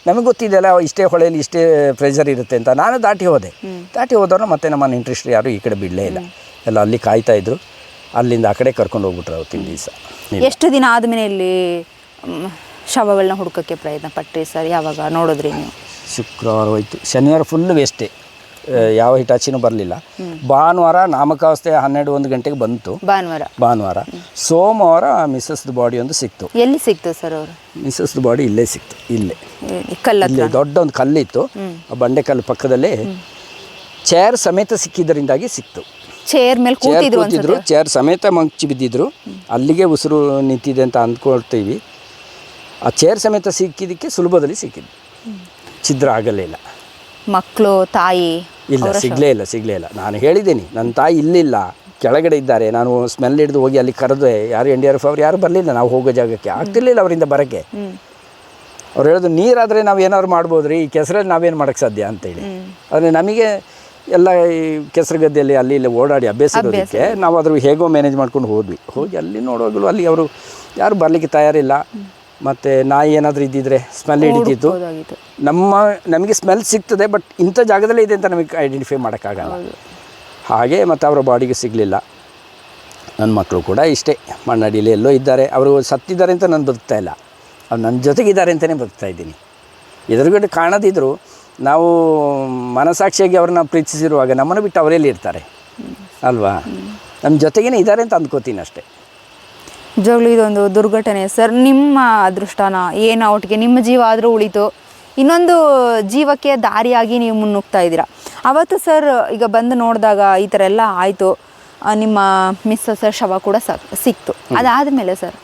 ನಮಗೆ ಗೊತ್ತಿದೆಯಲ್ಲ ಇಷ್ಟೇ ಹೊಳೆಯಲ್ಲಿ ಇಷ್ಟೇ ಪ್ರೆಷರ್ ಇರುತ್ತೆ ಅಂತ. ನಾನು ದಾಟಿ ಹೋದೆ. ದಾಟಿ ಹೋದವ್ರು ಮತ್ತೆ ನಮ್ಮ ಇಂಟ್ರೆಸ್ಟ್ ಯಾರು ಈ ಕಡೆ ಬಿಡಲೇ ಇಲ್ಲ. ಎಲ್ಲ ಅಲ್ಲಿ ಕಾಯ್ತಾ ಇದ್ರು. ಅಲ್ಲಿಂದ ಆ ಕಡೆ ಕರ್ಕೊಂಡು ಹೋಗ್ಬಿಟ್ರು ಅವತ್ತಿನ ದಿವಸ. ಎಷ್ಟು ದಿನ ಆದಮೇಲೆ ಇಲ್ಲಿ ಶವಗಳನ್ನ ಹುಡುಕಕ್ಕೆ ಪ್ರಯತ್ನ ಪಟ್ರಿ ಸರ್? ಯಾವಾಗ ನೋಡಿದ್ರಿ ನೀವು? ಶುಕ್ರವಾರ ಹೋಯ್ತು. ಶನಿವಾರ ಫುಲ್ ವೇಸ್ಟೇ ಯಾವ ಹಿಟಾಚಿನೂ ಬರಲಿಲ್ಲ. ಭಾನುವಾರ ನಾಮಕಾವಸ್ಥೆ ಹನ್ನೆರಡು ಒಂದು ಗಂಟೆಗೆ ಬಂತು. ಭಾನುವಾರ. ಭಾನುವಾರ. ಸೋಮವಾರ ಮಿಸ್ಸಸ್ ಬಾಡಿ ಒಂದು ಸಿಕ್ತು. ಎಲ್ಲಿ ಸಿಕ್ತು ಸರ್ ಅವರು? ಮಿಸಸ್ ಬಾಡಿ ಇಲ್ಲೇ ಸಿಕ್ತು ಇಲ್ಲೇ. ಕಲ್ಲ ದೊಡ್ಡ ಒಂದು ಕಲ್ಲಿತ್ತು. ಆ ಬಂಡೆ ಕಲ್ಲು ಪಕ್ಕದಲ್ಲಿ ಚೇರ್ ಸಮೇತ ಸಿಕ್ಕಿದ್ರಿಂದಾಗಿ ಸಿಕ್ತು. ಚೇರ್ ಮೇಲೆ ಚೇರ್ ಕೂತಿದ್ರು ಚೇರ್ ಸಮೇತ ಮಂಚಿ ಬಿದ್ದಿದ್ರು. ಅಲ್ಲಿಗೆ ಉಸಿರು ನಿಂತಿದೆ ಅಂತ ಅಂದ್ಕೊಳ್ತೀವಿ. ಆ ಚೇರ್ ಸಮೇತ ಸಿಕ್ಕಿದ್ದಕ್ಕೆ ಸುಲಭದಲ್ಲಿ ಸಿಕ್ಕಿದ್ದು. ಛಿದ್ರ ಆಗಲೇ ಇಲ್ಲ. ಮಕ್ಕಳು ತಾಯಿ ಇಲ್ಲ ಸಿಗಲೇ ಇಲ್ಲ ಸಿಗಲೇ ಇಲ್ಲ. ನಾನು ಹೇಳಿದ್ದೀನಿ ನನ್ನ ತಾಯಿ ಇಲ್ಲಿಲ್ಲ. ಕೆಳಗಡೆ ಇದ್ದಾರೆ. ನಾನು ಸ್ಮೆಲ್ ಹಿಡಿದು ಹೋಗಿ ಅಲ್ಲಿ ಕರೆದೆ ಯಾರು ಎನ್ ಡಿ ಆರ್ ಎಫ್ ಅವ್ರು ಯಾರು ಬರಲಿಲ್ಲ. ನಾವು ಹೋಗೋ ಜಾಗಕ್ಕೆ ಆಗ್ತಿರ್ಲಿಲ್ಲ ಅವರಿಂದ ಬರೋಕ್ಕೆ. ಅವ್ರು ಹೇಳೋದು ನೀರಾದರೆ ನಾವು ಏನಾದ್ರು ಮಾಡ್ಬೋದು ರೀ ಈ ಕೆಸರಲ್ಲಿ ನಾವೇನು ಮಾಡೋಕ್ಕೆ ಸಾಧ್ಯ ಅಂತೇಳಿ ಆದರೆ ನಮಗೆ ಎಲ್ಲ ಈ ಕೆಸರು ಗದ್ದೆಯಲ್ಲಿ ಅಲ್ಲಿ ಇಲ್ಲಿ ಓಡಾಡಿ ಅಭ್ಯಾಸ. ಇರೋದಕ್ಕೆ ನಾವು ಅದ್ರ ಹೇಗೋ ಮ್ಯಾನೇಜ್ ಮಾಡ್ಕೊಂಡು ಹೋದ್ವಿ. ಹೋಗಿ ಅಲ್ಲಿ ನೋಡುವಾಗಲೂ ಅಲ್ಲಿ ಅವರು ಯಾರು ಬರಲಿಕ್ಕೆ ತಯಾರಿಲ್ಲ. ಮತ್ತು ನಾಯಿ ಏನಾದರೂ ಇದ್ದಿದ್ರೆ ಸ್ಮೆಲ್ ಹಿಡಿತಿತ್ತು. ಹೋದಾಗಿತ್ತು ನಮ್ಮ ನಮಗೆ ಸ್ಮೆಲ್ ಸಿಗ್ತದೆ ಬಟ್ ಇಂಥ ಜಾಗದಲ್ಲೇ ಇದೆ ಅಂತ ನಮಗೆ ಐಡೆಂಟಿಫೈ ಮಾಡೋಕ್ಕಾಗಲ್ಲ. ಹಾಗೆ ಮತ್ತು ಅವರ ಬಾಡಿಗೆ ಸಿಗಲಿಲ್ಲ. ನನ್ನ ಮಕ್ಕಳು ಕೂಡ ಇಷ್ಟೇ. ಮಣ್ಣಡಿಯಲ್ಲಿ ಎಲ್ಲೋ ಇದ್ದಾರೆ. ಅವರು ಸತ್ತಿದ್ದಾರೆ ಅಂತ ನಾನು ಬದುಕ್ತಾ ಇಲ್ಲ. ಅವ್ರು ನನ್ನ ಜೊತೆಗಿದ್ದಾರೆ ಅಂತಲೇ ಬದುಕ್ತಾ ಇದ್ದೀನಿ. ಎದುರುಗಡೆ ಕಾಣದಿದ್ದರೂ ನಾವು ಮನಸಾಕ್ಷಿಯಾಗಿ ಅವ್ರನ್ನ ಪ್ರೀತಿಸಿರುವಾಗ ನಮ್ಮನ್ನು ಬಿಟ್ಟು ಅವರೆಲ್ಲಿ ಇರ್ತಾರೆ? ಅಲ್ವಾ? ನಮ್ಮ ಜೊತೆಗೇನೆ ಇದ್ದಾರೆ ಅಂತ ಅಂದ್ಕೋತೀನಿ ಅಷ್ಟೇ. ನಿಜವಾಗ್ಲೂ ಇದೊಂದು ದುರ್ಘಟನೆ. ಸರ್ ನಿಮ್ಮ ಅದೃಷ್ಟನ ಏನು ಒಟ್ಟಿಗೆ ನಿಮ್ಮ ಜೀವ ಆದರೂ ಉಳಿತು. ಇನ್ನೊಂದು ಜೀವಕ್ಕೆ ದಾರಿಯಾಗಿ ನೀವು ಮುನ್ನುಗ್ತಾ ಇದ್ದೀರಾ. ಅವತ್ತು ಸರ್ ಈಗ ಬಂದು ನೋಡಿದಾಗ ಈ ಥರ ಎಲ್ಲ ಆಯಿತು. ನಿಮ್ಮ ಮಿಸ್ಸಸ್ ಶವ ಕೂಡ ಸಿಕ್ತು. ಸಿಕ್ತು ಅದಾದಮೇಲೆ ಸರ್?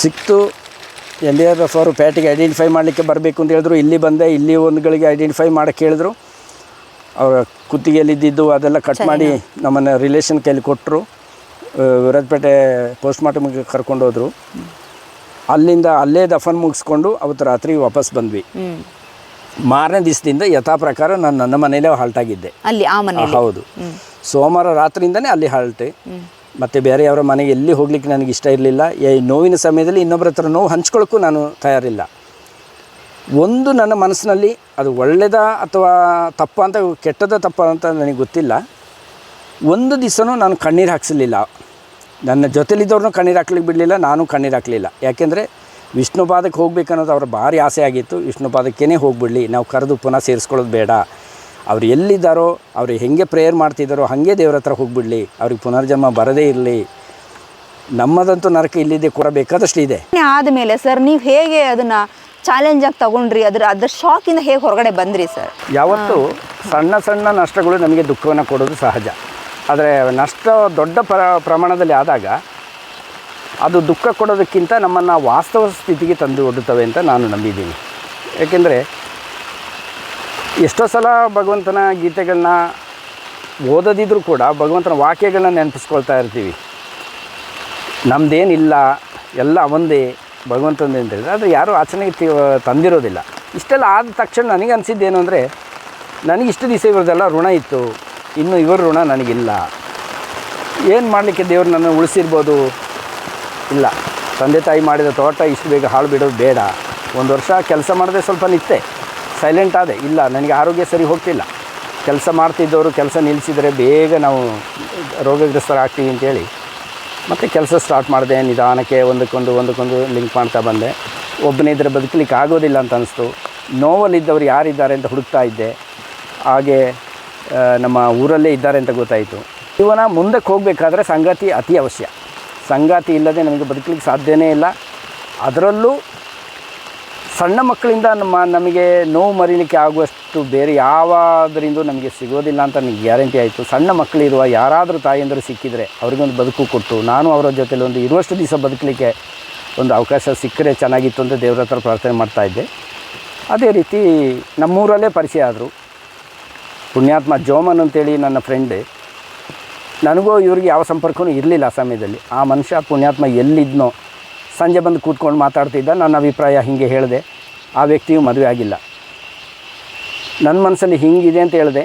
ಸಿಕ್ತು. ಎನ್ ಡಿ ಆರ್ ಎಫ್ ಅವರು ಪೇಟೆಗೆ ಐಡೆಂಟಿಫೈ ಮಾಡಲಿಕ್ಕೆ ಬರಬೇಕು ಅಂತ ಹೇಳಿದ್ರು. ಇಲ್ಲಿ ಬಂದೆ ಇಲ್ಲಿ ಒಂದುಗಳಿಗೆ ಐಡೆಂಟಿಫೈ ಮಾಡೋಕ್ಕೆ ಹೇಳಿದ್ರು. ಅವರ ಕುತ್ತಿಗೆಯಲ್ಲಿದ್ದಿದ್ದು ಅದೆಲ್ಲ ಕಟ್ ಮಾಡಿ ನಮ್ಮನ್ನು ರಿಲೇಷನ್ ಕೈಲಿ ಕೊಟ್ಟರು ವಿರಾಜಪೇಟೆ ಪೋಸ್ಟ್ ಮಾರ್ಟಮ್ಗೆ ಕರ್ಕೊಂಡು ಹೋದರು. ಅಲ್ಲಿಂದ ಅಲ್ಲೇ ದಫನ್ ಮುಗಿಸ್ಕೊಂಡು ಅವತ್ತು ರಾತ್ರಿ ವಾಪಸ್ ಬಂದ್ವಿ. ಮಾರನೇ ದಿವಸದಿಂದ ಯಥಾ ಪ್ರಕಾರ ನಾನು ನನ್ನ ಮನೇಲೇ ಹಾಲ್ಟ್ ಆಗಿದ್ದೆ. ಅಲ್ಲಿ ಆ ಮನೆ ಹೌದು. ಸೋಮವಾರ ರಾತ್ರಿಯಿಂದನೇ ಅಲ್ಲಿ ಹಾಲ್ಟೆ ಮತ್ತು ಬೇರೆಯವರ ಮನೆಗೆ ಎಲ್ಲಿ ಹೋಗ್ಲಿಕ್ಕೆ ನನಗೆ ಇಷ್ಟ ಇರಲಿಲ್ಲ. ಈ ನೋವಿನ ಸಮಯದಲ್ಲಿ ಇನ್ನೊಬ್ಬರ ಹತ್ರ ನೋವು ಹಂಚ್ಕೊಳ್ಳೋಕ್ಕೂ ನಾನು ತಯಾರಿಲ್ಲ. ಒಂದು ನನ್ನ ಮನಸ್ಸಿನಲ್ಲಿ ಅದು ಒಳ್ಳೆಯದ ಅಥವಾ ತಪ್ಪ ಅಂತ, ಕೆಟ್ಟದ ತಪ್ಪ ಅಂತ ನನಗೆ ಗೊತ್ತಿಲ್ಲ. ಒಂದು ದಿವಸನೂ ನಾನು ಕಣ್ಣೀರು ಹಾಕ್ಸಲಿಲ್ಲ. ನನ್ನ ಜೊತೆಲಿದ್ದವ್ರನ್ನೂ ಕಣ್ಣೀರು ಹಾಕ್ಲಿಕ್ಕೆ ಬಿಡಲಿಲ್ಲ, ನಾನು ಕಣ್ಣೀರು ಹಾಕಲಿಲ್ಲ. ಯಾಕೆಂದರೆ ವಿಷ್ಣು ಪಾದಕ್ಕೆ ಹೋಗ್ಬೇಕು ಅನ್ನೋದು ಅವ್ರ ಭಾರಿ ಆಸೆ ಆಗಿತ್ತು. ವಿಷ್ಣು ಹೋಗ್ಬಿಡಲಿ, ನಾವು ಕರೆದು ಪುನಃ ಸೇರಿಸ್ಕೊಳ್ಳೋದು ಬೇಡ. ಅವ್ರು ಎಲ್ಲಿದ್ದಾರೋ, ಅವ್ರು ಹೆಂಗೆ ಪ್ರೇಯರ್ ಮಾಡ್ತಿದ್ದಾರೋ, ಹಾಗೆ ದೇವ್ರ ಹತ್ರ ಹೋಗ್ಬಿಡಲಿ. ಅವ್ರಿಗೆ ಪುನರ್ಜನ್ಮ ಬರದೇ ಇರಲಿ. ನಮ್ಮದಂತೂ ನರಕ ಇಲ್ಲಿದೆ ಕೂಡ ಬೇಕಾದಷ್ಟು ಇದೆ ಆದಮೇಲೆ ಸರ್, ನೀವು ಹೇಗೆ ಅದನ್ನು ಚಾಲೆಂಜಾಗಿ ತಗೊಂಡ್ರಿ. ಅದ್ರ ಅದ್ರ ಶಾಕಿಂದ ಹೇಗೆ ಹೊರಗಡೆ ಬಂದ್ರಿ ಸರ್ ಯಾವತ್ತು ಸಣ್ಣ ಸಣ್ಣ ನಷ್ಟಗಳು ನಮಗೆ ದುಃಖವನ್ನು ಕೊಡೋದು ಸಹಜ. ಆದರೆ ನಷ್ಟ ದೊಡ್ಡ ಪ್ರ ಪ್ರಮಾಣದಲ್ಲಿ ಆದಾಗ ಅದು ದುಃಖ ಕೊಡೋದಕ್ಕಿಂತ ನಮ್ಮನ್ನು ವಾಸ್ತವ ಸ್ಥಿತಿಗೆ ತಂದು ಒಡ್ಡುತ್ತವೆ ಅಂತ ನಾನು ನಂಬಿದ್ದೀನಿ. ಏಕೆಂದರೆ ಎಷ್ಟೋ ಸಲ ಭಗವಂತನ ಗೀತೆಗಳನ್ನ ಓದದಿದ್ರೂ ಕೂಡ ಭಗವಂತನ ವಾಕ್ಯಗಳನ್ನ ನೆನಪಿಸ್ಕೊಳ್ತಾ ಇರ್ತೀವಿ. ನಮ್ಮದೇನಿಲ್ಲ ಎಲ್ಲ ಒಂದೇ ಭಗವಂತಂದೇ ಅಂತ ಹೇಳಿದ್ರೆ. ಆದರೆ ಯಾರೂ ಆಚರಣೆಗೆ ತಂದಿರೋದಿಲ್ಲ. ಇಷ್ಟೆಲ್ಲ ಆದ ತಕ್ಷಣ ನನಗೆ ಅನಿಸಿದ್ದೇನು ಅಂದರೆ, ನನಗೆ ಇಷ್ಟು ದಿವಸ ಇವ್ರದ್ದೆಲ್ಲ ಋಣ ಇತ್ತು. ಇನ್ನು ಇವರ ಋಣ ನನಗಿಲ್ಲ. ಏನು ಮಾಡಲಿಕ್ಕೆ ದೇವರು ನನ್ನ ಉಳಿಸಿರ್ಬೋದು? ಇಲ್ಲ. ತಂದೆ ತಾಯಿ ಮಾಡಿದ ತೋಟ ಇಷ್ಟು ಬೇಗ ಹಾಳು ಬಿಡೋದು ಬೇಡ. ಒಂದು ವರ್ಷ ಕೆಲಸ ಮಾಡದೆ ಸ್ವಲ್ಪ ನಿತ್ತೆ. ಸೈಲೆಂಟ್ ಆದೆ. ಇಲ್ಲ, ನನಗೆ ಆರೋಗ್ಯ ಸರಿ ಹೋಗ್ತಿಲ್ಲ. ಕೆಲಸ ಮಾಡ್ತಿದ್ದವರು ಕೆಲಸ ನಿಲ್ಲಿಸಿದರೆ ಬೇಗ ನಾವು ರೋಗಗ್ರಸ್ತರಾಗ್ತೀವಿ ಅಂತೇಳಿ ಮತ್ತು ಕೆಲಸ ಸ್ಟಾರ್ಟ್ ಮಾಡಿದೆ, ನಿಧಾನಕ್ಕೆ ಒಂದಕ್ಕೊಂದು ಒಂದಕ್ಕೊಂದು ಲಿಂಕ್ ಮಾಡ್ತಾ ಬಂದೆ. ಒಬ್ಬನೇ ಇದ್ದರೆ ಬದುಕಲಿಕ್ಕೆ ಆಗೋದಿಲ್ಲ ಅಂತ ಅನಿಸ್ತು. ನೋವಲ್ಲಿದ್ದವ್ರು ಯಾರಿದ್ದಾರೆ ಅಂತ ಹುಡುಕ್ತಾ ಇದ್ದೆ. ಹಾಗೆ ನಮ್ಮ ಊರಲ್ಲೇ ಇದ್ದಾರೆ ಅಂತ ಗೊತ್ತಾಯಿತು. ಜೀವನ ಮುಂದಕ್ಕೆ ಹೋಗಬೇಕಾದ್ರೆ ಸಂಗಾತಿ ಅತಿ ಅವಶ್ಯ. ಸಂಗಾತಿ ಇಲ್ಲದೆ ನಮಗೆ ಬದುಕಲಿಕ್ಕೆ ಸಾಧ್ಯವೇ ಇಲ್ಲ. ಅದರಲ್ಲೂ ಸಣ್ಣ ಮಕ್ಕಳಿಂದ ನಮ್ಮ, ನಮಗೆ ನೋವು ಮರೀಲಿಕ್ಕೆ ಆಗುವಷ್ಟು ಬೇರೆ ಯಾವುದರಿಂದ ನಮಗೆ ಸಿಗೋದಿಲ್ಲ ಅಂತ ನನಗೆ ಗ್ಯಾರಂಟಿ ಆಯಿತು. ಸಣ್ಣ ಮಕ್ಕಳಿರುವ ಯಾರಾದರೂ ತಾಯಿಯಂದರು ಸಿಕ್ಕಿದರೆ ಅವ್ರಿಗೊಂದು ಬದುಕು ಕೊಟ್ಟು, ನಾನು ಅವರ ಜೊತೆಲಿ ಒಂದು ಇರುವಷ್ಟು ದಿವಸ ಬದುಕಲಿಕ್ಕೆ ಒಂದು ಅವಕಾಶ ಸಿಕ್ಕರೆ ಚೆನ್ನಾಗಿತ್ತು ಅಂತ ದೇವ್ರ ಹತ್ರ ಪ್ರಾರ್ಥನೆ ಮಾಡ್ತಾಯಿದ್ದೆ ಅದೇ ರೀತಿ ನಮ್ಮೂರಲ್ಲೇ ಪರಿಚಯ ಆದರು. ಪುಣ್ಯಾತ್ಮ ಜೋಮನ್ ಅಂತೇಳಿ ನನ್ನ ಫ್ರೆಂಡ್ ನನಗೂ ಇವ್ರಿಗೆ ಯಾವ ಸಂಪರ್ಕವೂ ಇರಲಿಲ್ಲ ಆ ಸಮಯದಲ್ಲಿ. ಆ ಮನುಷ್ಯ ಪುಣ್ಯಾತ್ಮ ಎಲ್ಲಿದ್ನೋ ಸಂಜೆ ಬಂದು ಕೂತ್ಕೊಂಡು ಮಾತಾಡ್ತಿದ್ದ. ನನ್ನ ಅಭಿಪ್ರಾಯ ಹೀಗೆ ಹೇಳಿದೆ. ಆ ವ್ಯಕ್ತಿಯು ಮದುವೆ ಆಗಿಲ್ಲ. ನನ್ನ ಮನಸ್ಸಲ್ಲಿ ಹಿಂಗಿದೆ ಅಂತ ಹೇಳಿದೆ.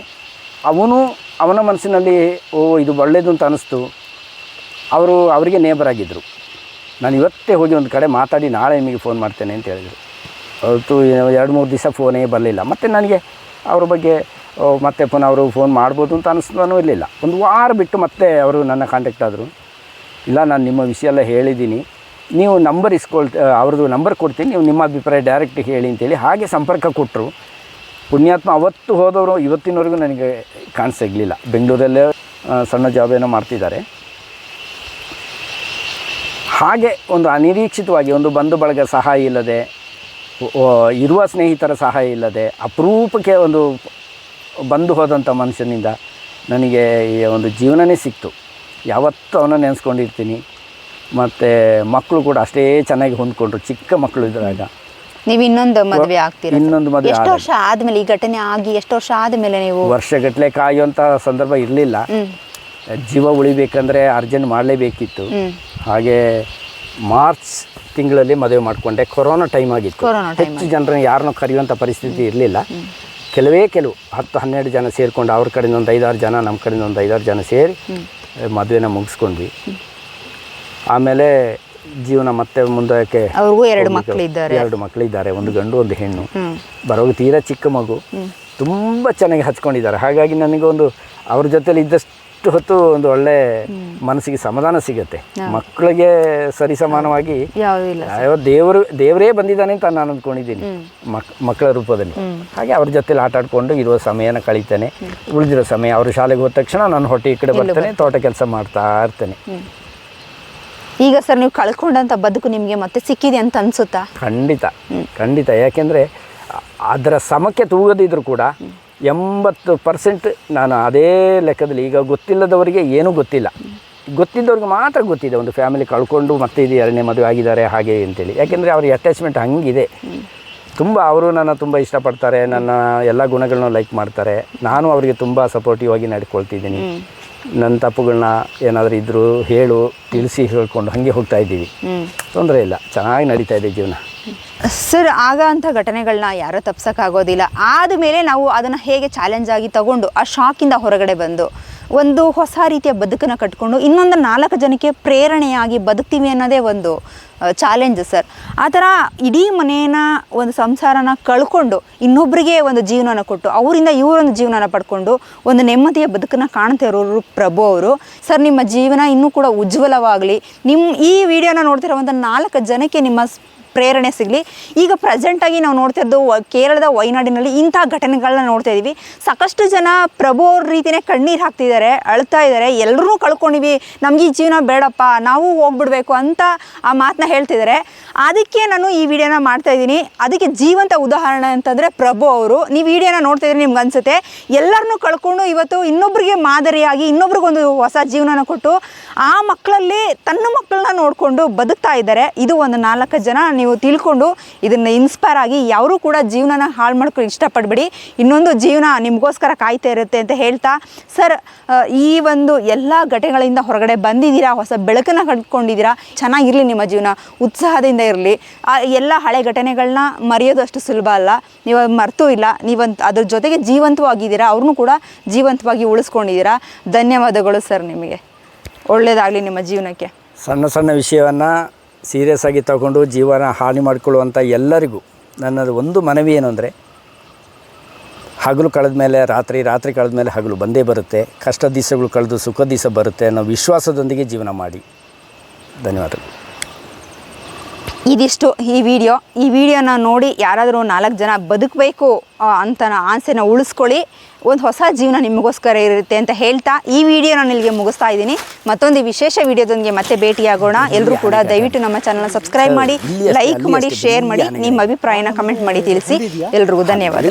ಅವನು ಅವನ ಮನಸ್ಸಿನಲ್ಲಿ, ಓ, ಇದು ಒಳ್ಳೇದು ಅಂತ ಅನ್ನಿಸ್ತು ಅವರು ಅವರಿಗೆ ನೇಬರ್ ಆಗಿದ್ದರು ನಾನು ಇವತ್ತೇ ಹೋಗಿ ಒಂದು ಕಡೆ ಮಾತಾಡಿ ನಾಳೆ ನಿಮಗೆ ಫೋನ್ ಮಾಡ್ತೇನೆ ಅಂತ ಹೇಳಿದರು. ಅವತ್ತು ಎರಡು ಮೂರು ದಿವಸ ಫೋನೇ ಬರಲಿಲ್ಲ. ಮತ್ತು ನನಗೆ ಅವ್ರ ಬಗ್ಗೆ ಮತ್ತೆ ಪುನಃ ಅವರು ಫೋನ್ ಮಾಡ್ಬೋದು ಅಂತ ಅನ್ನಿಸ್ತಾನೂ ಇರಲಿಲ್ಲ. ಒಂದು ವಾರ ಬಿಟ್ಟು ಮತ್ತೆ ಅವರು ನನ್ನ ಕಾಂಟ್ಯಾಕ್ಟ್ ಆದರು. ಇಲ್ಲ, ನಾನು ನಿಮ್ಮ ವಿಷಯ ಎಲ್ಲ ಹೇಳಿದ್ದೀನಿ. ನೀವು ನಂಬರ್ ಇಸ್ಕೊಳ್ ಅವ್ರದ್ದು ನಂಬರ್ ಕೊಡ್ತೀನಿ, ನೀವು ನಿಮ್ಮ ಅಭಿಪ್ರಾಯ ಡೈರೆಕ್ಟ್ ಹೇಳಿ ಅಂತೇಳಿ ಹಾಗೆ ಸಂಪರ್ಕ ಕೊಟ್ಟರು ಪುಣ್ಯಾತ್ಮ ಅವತ್ತು ಹೋದವರು ಇವತ್ತಿನವರೆಗೂ ನನಗೆ ಕಾಣಿಸಿಗ್ಲಿಲ್ಲ ಬೆಂಗಳೂರಲ್ಲೇ ಸಣ್ಣ ಜಾಬ್ ಏನೋ ಮಾಡ್ತಿದ್ದಾರೆ. ಹಾಗೆ ಒಂದು ಅನಿರೀಕ್ಷಿತವಾಗಿ ಒಂದು ಬಂಧು ಬಳಗ ಸಹಾಯ ಇಲ್ಲದೆ ಇರುವ ಸ್ನೇಹಿತರ ಸಹಾಯ ಇಲ್ಲದೆ, ಅಪರೂಪಕ್ಕೆ ಒಂದು ಬಂದು ಹೋದಂಥ ಮನುಷ್ಯನಿಂದ ನನಗೆ ಈ ಒಂದು ಜೀವನನೇ ಸಿಕ್ತು. ಯಾವತ್ತೂ ಅವನ ನೆನೆಸ್ಕೊಂಡಿರ್ತೀನಿ. ಮತ್ತು ಮಕ್ಕಳು ಕೂಡ ಅಷ್ಟೇ ಚೆನ್ನಾಗಿ ಹೊಂದ್ಕೊಂಡ್ರು. ಚಿಕ್ಕ ಮಕ್ಕಳು ಇದ್ದಾಗ ನೀವು ಇನ್ನೊಂದು ಮದುವೆ ಆಗ್ತೀರಾ ಇನ್ನೊಂದು ಮದುವೆ ಎಷ್ಟು ವರ್ಷ ಆದ್ಮೇಲೆ ಈ ಘಟನೆ ಆಗಿ ಎಷ್ಟು ವರ್ಷ ಆದ್ಮೇಲೆ ನೀವು? ವರ್ಷಗಟ್ಟಲೆ ಕಾಯುವಂಥ ಸಂದರ್ಭ ಇರಲಿಲ್ಲ. ಜೀವ ಉಳಿಬೇಕಂದ್ರೆ ಅರ್ಜೆಂಟ್ ಮಾಡಲೇಬೇಕಿತ್ತು. ಹಾಗೆ ಮಾರ್ಚ್ ತಿಂಗಳಲ್ಲಿ ಮದುವೆ ಮಾಡಿಕೊಂಡೆ. ಕೊರೋನಾ ಟೈಮ್ ಆಗಿತ್ತು. ಹೆಚ್ಚು ಜನರನ್ನ ಯಾರನ್ನೂ ಕರೆಯುವಂಥ ಪರಿಸ್ಥಿತಿ ಇರಲಿಲ್ಲ. ಕೆಲವೇ ಕೆಲವು ಹತ್ತು ಹನ್ನೆರಡು ಜನ ಸೇರಿಕೊಂಡು ಅವ್ರ ಕಡೆಯಿಂದ ಒಂದು ಐದಾರು ಜನ ನಮ್ಮ ಕಡೆಯಿಂದ ಒಂದು ಐದಾರು ಜನ ಸೇರಿ ಮದುವೆನ ಮುಗಿಸ್ಕೊಂಡ್ವಿ. ಆಮೇಲೆ ಜೀವನ ಮತ್ತೆ ಮುಂದಕ್ಕೆ ಅವ್ರಿಗೂ ಎರಡು ಮಕ್ಕಳಿದ್ದಾರೆ ಎರಡು ಮಕ್ಕಳಿದ್ದಾರೆ ಒಂದು ಗಂಡು ಒಂದು ಹೆಣ್ಣು. ಬರೋ ಬರೋದು ತೀರಾ ಚಿಕ್ಕ ಮಗು. ತುಂಬ ಚೆನ್ನಾಗಿ ಹಚ್ಕೊಂಡಿದ್ದಾರೆ. ಹಾಗಾಗಿ ನನಗೆ ಒಂದು ಅವ್ರ ಜೊತೆಲಿ ಇದ್ದಷ್ಟು ಹೊತ್ತು ಒಂದು ಒಳ್ಳೆ ಮನಸ್ಸಿಗೆ ಸಮಾಧಾನ ಸಿಗುತ್ತೆ. ಮಕ್ಕಳಿಗೆ ಸರಿ ಸಮಾನವಾಗಿ ದೇವರು ದೇವರೇ ಬಂದಿದ್ದಾನೆ ಅಂತ ನಾನು ಅಂದ್ಕೊಂಡಿದ್ದೀನಿ. ಮಕ್ ಮಕ್ಕಳ ರೂಪದಲ್ಲಿ. ಹಾಗೆ ಅವ್ರ ಜೊತೆಲಿ ಆಟ ಆಡ್ಕೊಂಡು ಇರುವ ಸಮಯನ ಕಳೀತಾನೆ. ಉಳಿದಿರೋ ಸಮಯ ಅವರು ಶಾಲೆಗೆ ಹೋದ ತಕ್ಷಣ ನಾನು ಹೊಟ್ಟೆ ಈ ಕಡೆ ಬರ್ತೇನೆ ತೋಟ ಕೆಲಸ ಮಾಡ್ತಾ ಇರ್ತೇನೆ. ಈಗ ಸರ್ ನೀವು ಕಳ್ಕೊಂಡಂತ ಬದುಕು ನಿಮಗೆ ಮತ್ತೆ ಸಿಕ್ಕಿದೆ ಅಂತ ಅನ್ಸುತ್ತಾ? ಖಂಡಿತ. ಖಂಡಿತ. ಯಾಕೆಂದರೆ ಅದರ ಸಮಕ್ಕೆ ತೂಗದಿದ್ರು ಕೂಡ ಎಂಬತ್ತು ಪರ್ಸೆಂಟ್ ನಾನು ಅದೇ ಲೆಕ್ಕದಲ್ಲಿ ಈಗ ಗೊತ್ತಿಲ್ಲದವರಿಗೆ ಏನೂ ಗೊತ್ತಿಲ್ಲ. ಗೊತ್ತಿದ್ದವ್ರಿಗೆ ಮಾತ್ರ ಗೊತ್ತಿದೆ. ಒಂದು ಫ್ಯಾಮಿಲಿ ಕಳ್ಕೊಂಡು ಮತ್ತೆ ಇದು ಎರಡನೇ ಮದುವೆ ಆಗಿದ್ದಾರೆ ಹಾಗೆ ಅಂತೇಳಿ. ಯಾಕೆಂದರೆ ಅವ್ರಿಗೆ ಅಟ್ಯಾಚ್ಮೆಂಟ್ ಹಂಗಿದೆ. ತುಂಬ ಅವರು ನನ್ನ ತುಂಬ ಇಷ್ಟಪಡ್ತಾರೆ ನನ್ನ ಎಲ್ಲ ಗುಣಗಳನ್ನ ಲೈಕ್ ಮಾಡ್ತಾರೆ. ನಾನು ಅವರಿಗೆ ತುಂಬ ಸಪೋರ್ಟಿವ್ ಆಗಿ ನಡ್ಕೊಳ್ತಿದ್ದೀನಿ. ನನ್ನ ತಪ್ಪುಗಳನ್ನ ಏನಾದರೂ ಇದ್ದರೂ ಹೇಳು ತಿಳಿಸಿ ಹೇಳ್ಕೊಂಡು ಹಾಗೆ ಹೋಗ್ತಾ ಇದ್ದೀವಿ. ತೊಂದರೆ ಇಲ್ಲ ಚೆನ್ನಾಗಿ ನಡೀತಾ ಇದೆ ಜೀವನ. ಸರ್ ಆಗ ಅಂಥ ಘಟನೆಗಳನ್ನ ಯಾರೂ ತಪ್ಸೋಕ್ಕಾಗೋದಿಲ್ಲ. ಆದಮೇಲೆ ನಾವು ಅದನ್ನು ಹೇಗೆ ಚಾಲೆಂಜ್ ಆಗಿ ತಗೊಂಡು ಆ ಶಾಕಿಂದ ಹೊರಗಡೆ ಬಂದು ಒಂದು ಹೊಸ ರೀತಿಯ ಬದುಕನ್ನು ಕಟ್ಕೊಂಡು ಇನ್ನೊಂದು ನಾಲ್ಕು ಜನಕ್ಕೆ ಪ್ರೇರಣೆಯಾಗಿ ಬದುಕ್ತೀವಿ ಅನ್ನೋದೇ ಒಂದು ಚಾಲೆಂಜ್ ಸರ್ ಆ ಥರ ಇಡೀ ಮನೆಯನ್ನ ಒಂದು ಸಂಸಾರನ ಕಳ್ಕೊಂಡು ಇನ್ನೊಬ್ಬರಿಗೆ ಒಂದು ಜೀವನನ ಕೊಟ್ಟು, ಅವರಿಂದ ಇವರೊಂದು ಜೀವನನ ಪಡ್ಕೊಂಡು ಒಂದು ನೆಮ್ಮದಿಯ ಬದುಕನ್ನು ಕಾಣ್ತಾ ಇರೋರು ಪ್ರಭು ಅವರು. ಸರ್ ನಿಮ್ಮ ಜೀವನ ಇನ್ನೂ ಕೂಡ ಉಜ್ವಲವಾಗಲಿ. ನಿಮ್ಮ ಈ ವಿಡಿಯೋನ ನೋಡ್ತಿರೋ ಒಂದು ನಾಲ್ಕು ಜನಕ್ಕೆ ನಿಮ್ಮ ಪ್ರೇರಣೆ ಸಿಗಲಿ. ಈಗ ಪ್ರೆಸೆಂಟಾಗಿ ನಾವು ನೋಡ್ತಿದ್ದು ಕೇರಳದ ವಯನಾಡಿನಲ್ಲಿ ಇಂಥ ಘಟನೆಗಳನ್ನ ನೋಡ್ತಾ ಇದ್ದೀವಿ ಸಾಕಷ್ಟು ಜನ ಪ್ರಭು ಅವ್ರ ರೀತಿಯೇ ಕಣ್ಣೀರು ಹಾಕ್ತಿದ್ದಾರೆ ಅಳ್ತಾ ಇದ್ದಾರೆ ಎಲ್ಲರೂ ಕಳ್ಕೊಂಡಿವಿ, ನಮಗೆ ಈ ಜೀವನ ಬೇಡಪ್ಪ, ನಾವು ಹೋಗ್ಬಿಡ್ಬೇಕು ಅಂತ ಆ ಮಾತನ್ನ ಹೇಳ್ತಿದ್ದಾರೆ ಅದಕ್ಕೆ ನಾನು ಈ ವಿಡಿಯೋನ ಮಾಡ್ತಾ ಇದ್ದೀನಿ ಅದಕ್ಕೆ ಜೀವಂತ ಉದಾಹರಣೆ ಅಂತಂದರೆ ಪ್ರಭು ಅವರು. ನೀವು ವಿಡಿಯೋನ ನೋಡ್ತಾ ಇದ್ರೆ ನಿಮ್ಗೆ ಅನ್ಸುತ್ತೆ. ಎಲ್ಲರನ್ನೂ ಕಳ್ಕೊಂಡು ಇವತ್ತು ಇನ್ನೊಬ್ರಿಗೆ ಮಾದರಿಯಾಗಿ ಇನ್ನೊಬ್ರಿಗೊಂದು ಹೊಸ ಜೀವನನ ಕೊಟ್ಟು ಆ ಮಕ್ಕಳಲ್ಲಿ ತನ್ನ ಮಕ್ಕಳನ್ನ ನೋಡಿಕೊಂಡು ಬದುಕ್ತಾ ಇದ್ದಾರೆ. ಇದು ಒಂದು ನಾಲ್ಕು ಜನ. ನೀವು ತಿಳ್ಕೊಂಡು ಇದನ್ನು ಇನ್ಸ್ಪೈರ್ ಆಗಿ ಯಾರೂ ಕೂಡ ಜೀವನನ ಹಾಳು ಮಾಡ್ಕೊಂಡು ಇಷ್ಟಪಡಬೇಡಿ. ಇನ್ನೊಂದು ಜೀವನ ನಿಮಗೋಸ್ಕರ ಕಾಯ್ತಾ ಇರುತ್ತೆ ಅಂತ ಹೇಳ್ತಾ, ಸರ್ ಈ ಒಂದು ಎಲ್ಲ ಘಟನೆಗಳಿಂದ ಹೊರಗಡೆ ಬಂದಿದ್ದೀರಾ? ಹೊಸ ಬೆಳಕನ್ನು ಕಟ್ಕೊಂಡಿದ್ದೀರಾ ಚೆನ್ನಾಗಿರಲಿ ನಿಮ್ಮ ಜೀವನ, ಉತ್ಸಾಹದಿಂದ ಇರಲಿ. ಆ, ಎಲ್ಲ ಹಳೆ ಘಟನೆಗಳನ್ನ ಮರೆಯೋದು ಅಷ್ಟು ಸುಲಭ ಅಲ್ಲ. ನೀವು ಮರ್ತೂ ಇಲ್ಲ. ನೀವಂತ, ಅದ್ರ ಜೊತೆಗೆ ಜೀವಂತವಾಗಿದ್ದೀರಾ? ಅವ್ರನ್ನೂ ಕೂಡ ಜೀವಂತವಾಗಿ ಉಳಿಸ್ಕೊಂಡಿದ್ದೀರಾ? ಧನ್ಯವಾದಗಳು ಸರ್ ನಿಮಗೆ. ಒಳ್ಳೆಯದಾಗಲಿ ನಿಮ್ಮ ಜೀವನಕ್ಕೆ. ಸಣ್ಣ ಸಣ್ಣ ವಿಷಯವನ್ನು ಸೀರಿಯಸ್ ಆಗಿ ತಗೊಂಡು ಜೀವನ ಹಾನಿ ಮಾಡಿಕೊಳ್ಳುವಂಥ ಎಲ್ಲರಿಗೂ ನನ್ನದು ಒಂದು ಮನವಿ ಏನು ಅಂದರೆ, ಹಗಲು ಕಳೆದ ಮೇಲೆ ರಾತ್ರಿ ರಾತ್ರಿ ಕಳೆದ ಮೇಲೆ ಹಗಲು ಬಂದೇ ಬರುತ್ತೆ, ಕಷ್ಟ ದಿವಸಗಳು ಕಳೆದು ಸುಖ ದಿವಸ ಬರುತ್ತೆ ಅನ್ನೋ ವಿಶ್ವಾಸದೊಂದಿಗೆ ಜೀವನ ಮಾಡಿ. ಧನ್ಯವಾದಗಳು. ಇದಿಷ್ಟು ಈ ವಿಡಿಯೋ. ಈ ವಿಡಿಯೋನ ನೋಡಿ ಯಾರಾದರೂ ನಾಲ್ಕು ಜನ ಬದುಕಬೇಕು ಅಂತ ಆಸೆನ ಉಳಿಸ್ಕೊಳ್ಳಿ. ಒಂದು ಹೊಸ ಜೀವನ ನಿಮಗೋಸ್ಕರ ಇರುತ್ತೆ ಅಂತ ಹೇಳ್ತಾ ಈ ವಿಡಿಯೋ ನಾನು ಇಲ್ಲಿಗೆ ಮುಗಿಸ್ತಾ ಇದ್ದೀನಿ. ಮತ್ತೊಂದು ವಿಶೇಷ ವಿಡಿಯೋದೊಂದಿಗೆ ಮತ್ತೆ ಭೇಟಿಯಾಗೋಣ. ಎಲ್ಲರೂ ಕೂಡ ದಯವಿಟ್ಟು ನಮ್ಮ ಚಾನಲ್ನ ಸಬ್ಸ್ಕ್ರೈಬ್ ಮಾಡಿ ಲೈಕ್ ಮಾಡಿ ಶೇರ್ ಮಾಡಿ ನಿಮ್ಮ ಅಭಿಪ್ರಾಯನ ಕಮೆಂಟ್ ಮಾಡಿ ತಿಳಿಸಿ. ಎಲ್ರಿಗೂ ಧನ್ಯವಾದ.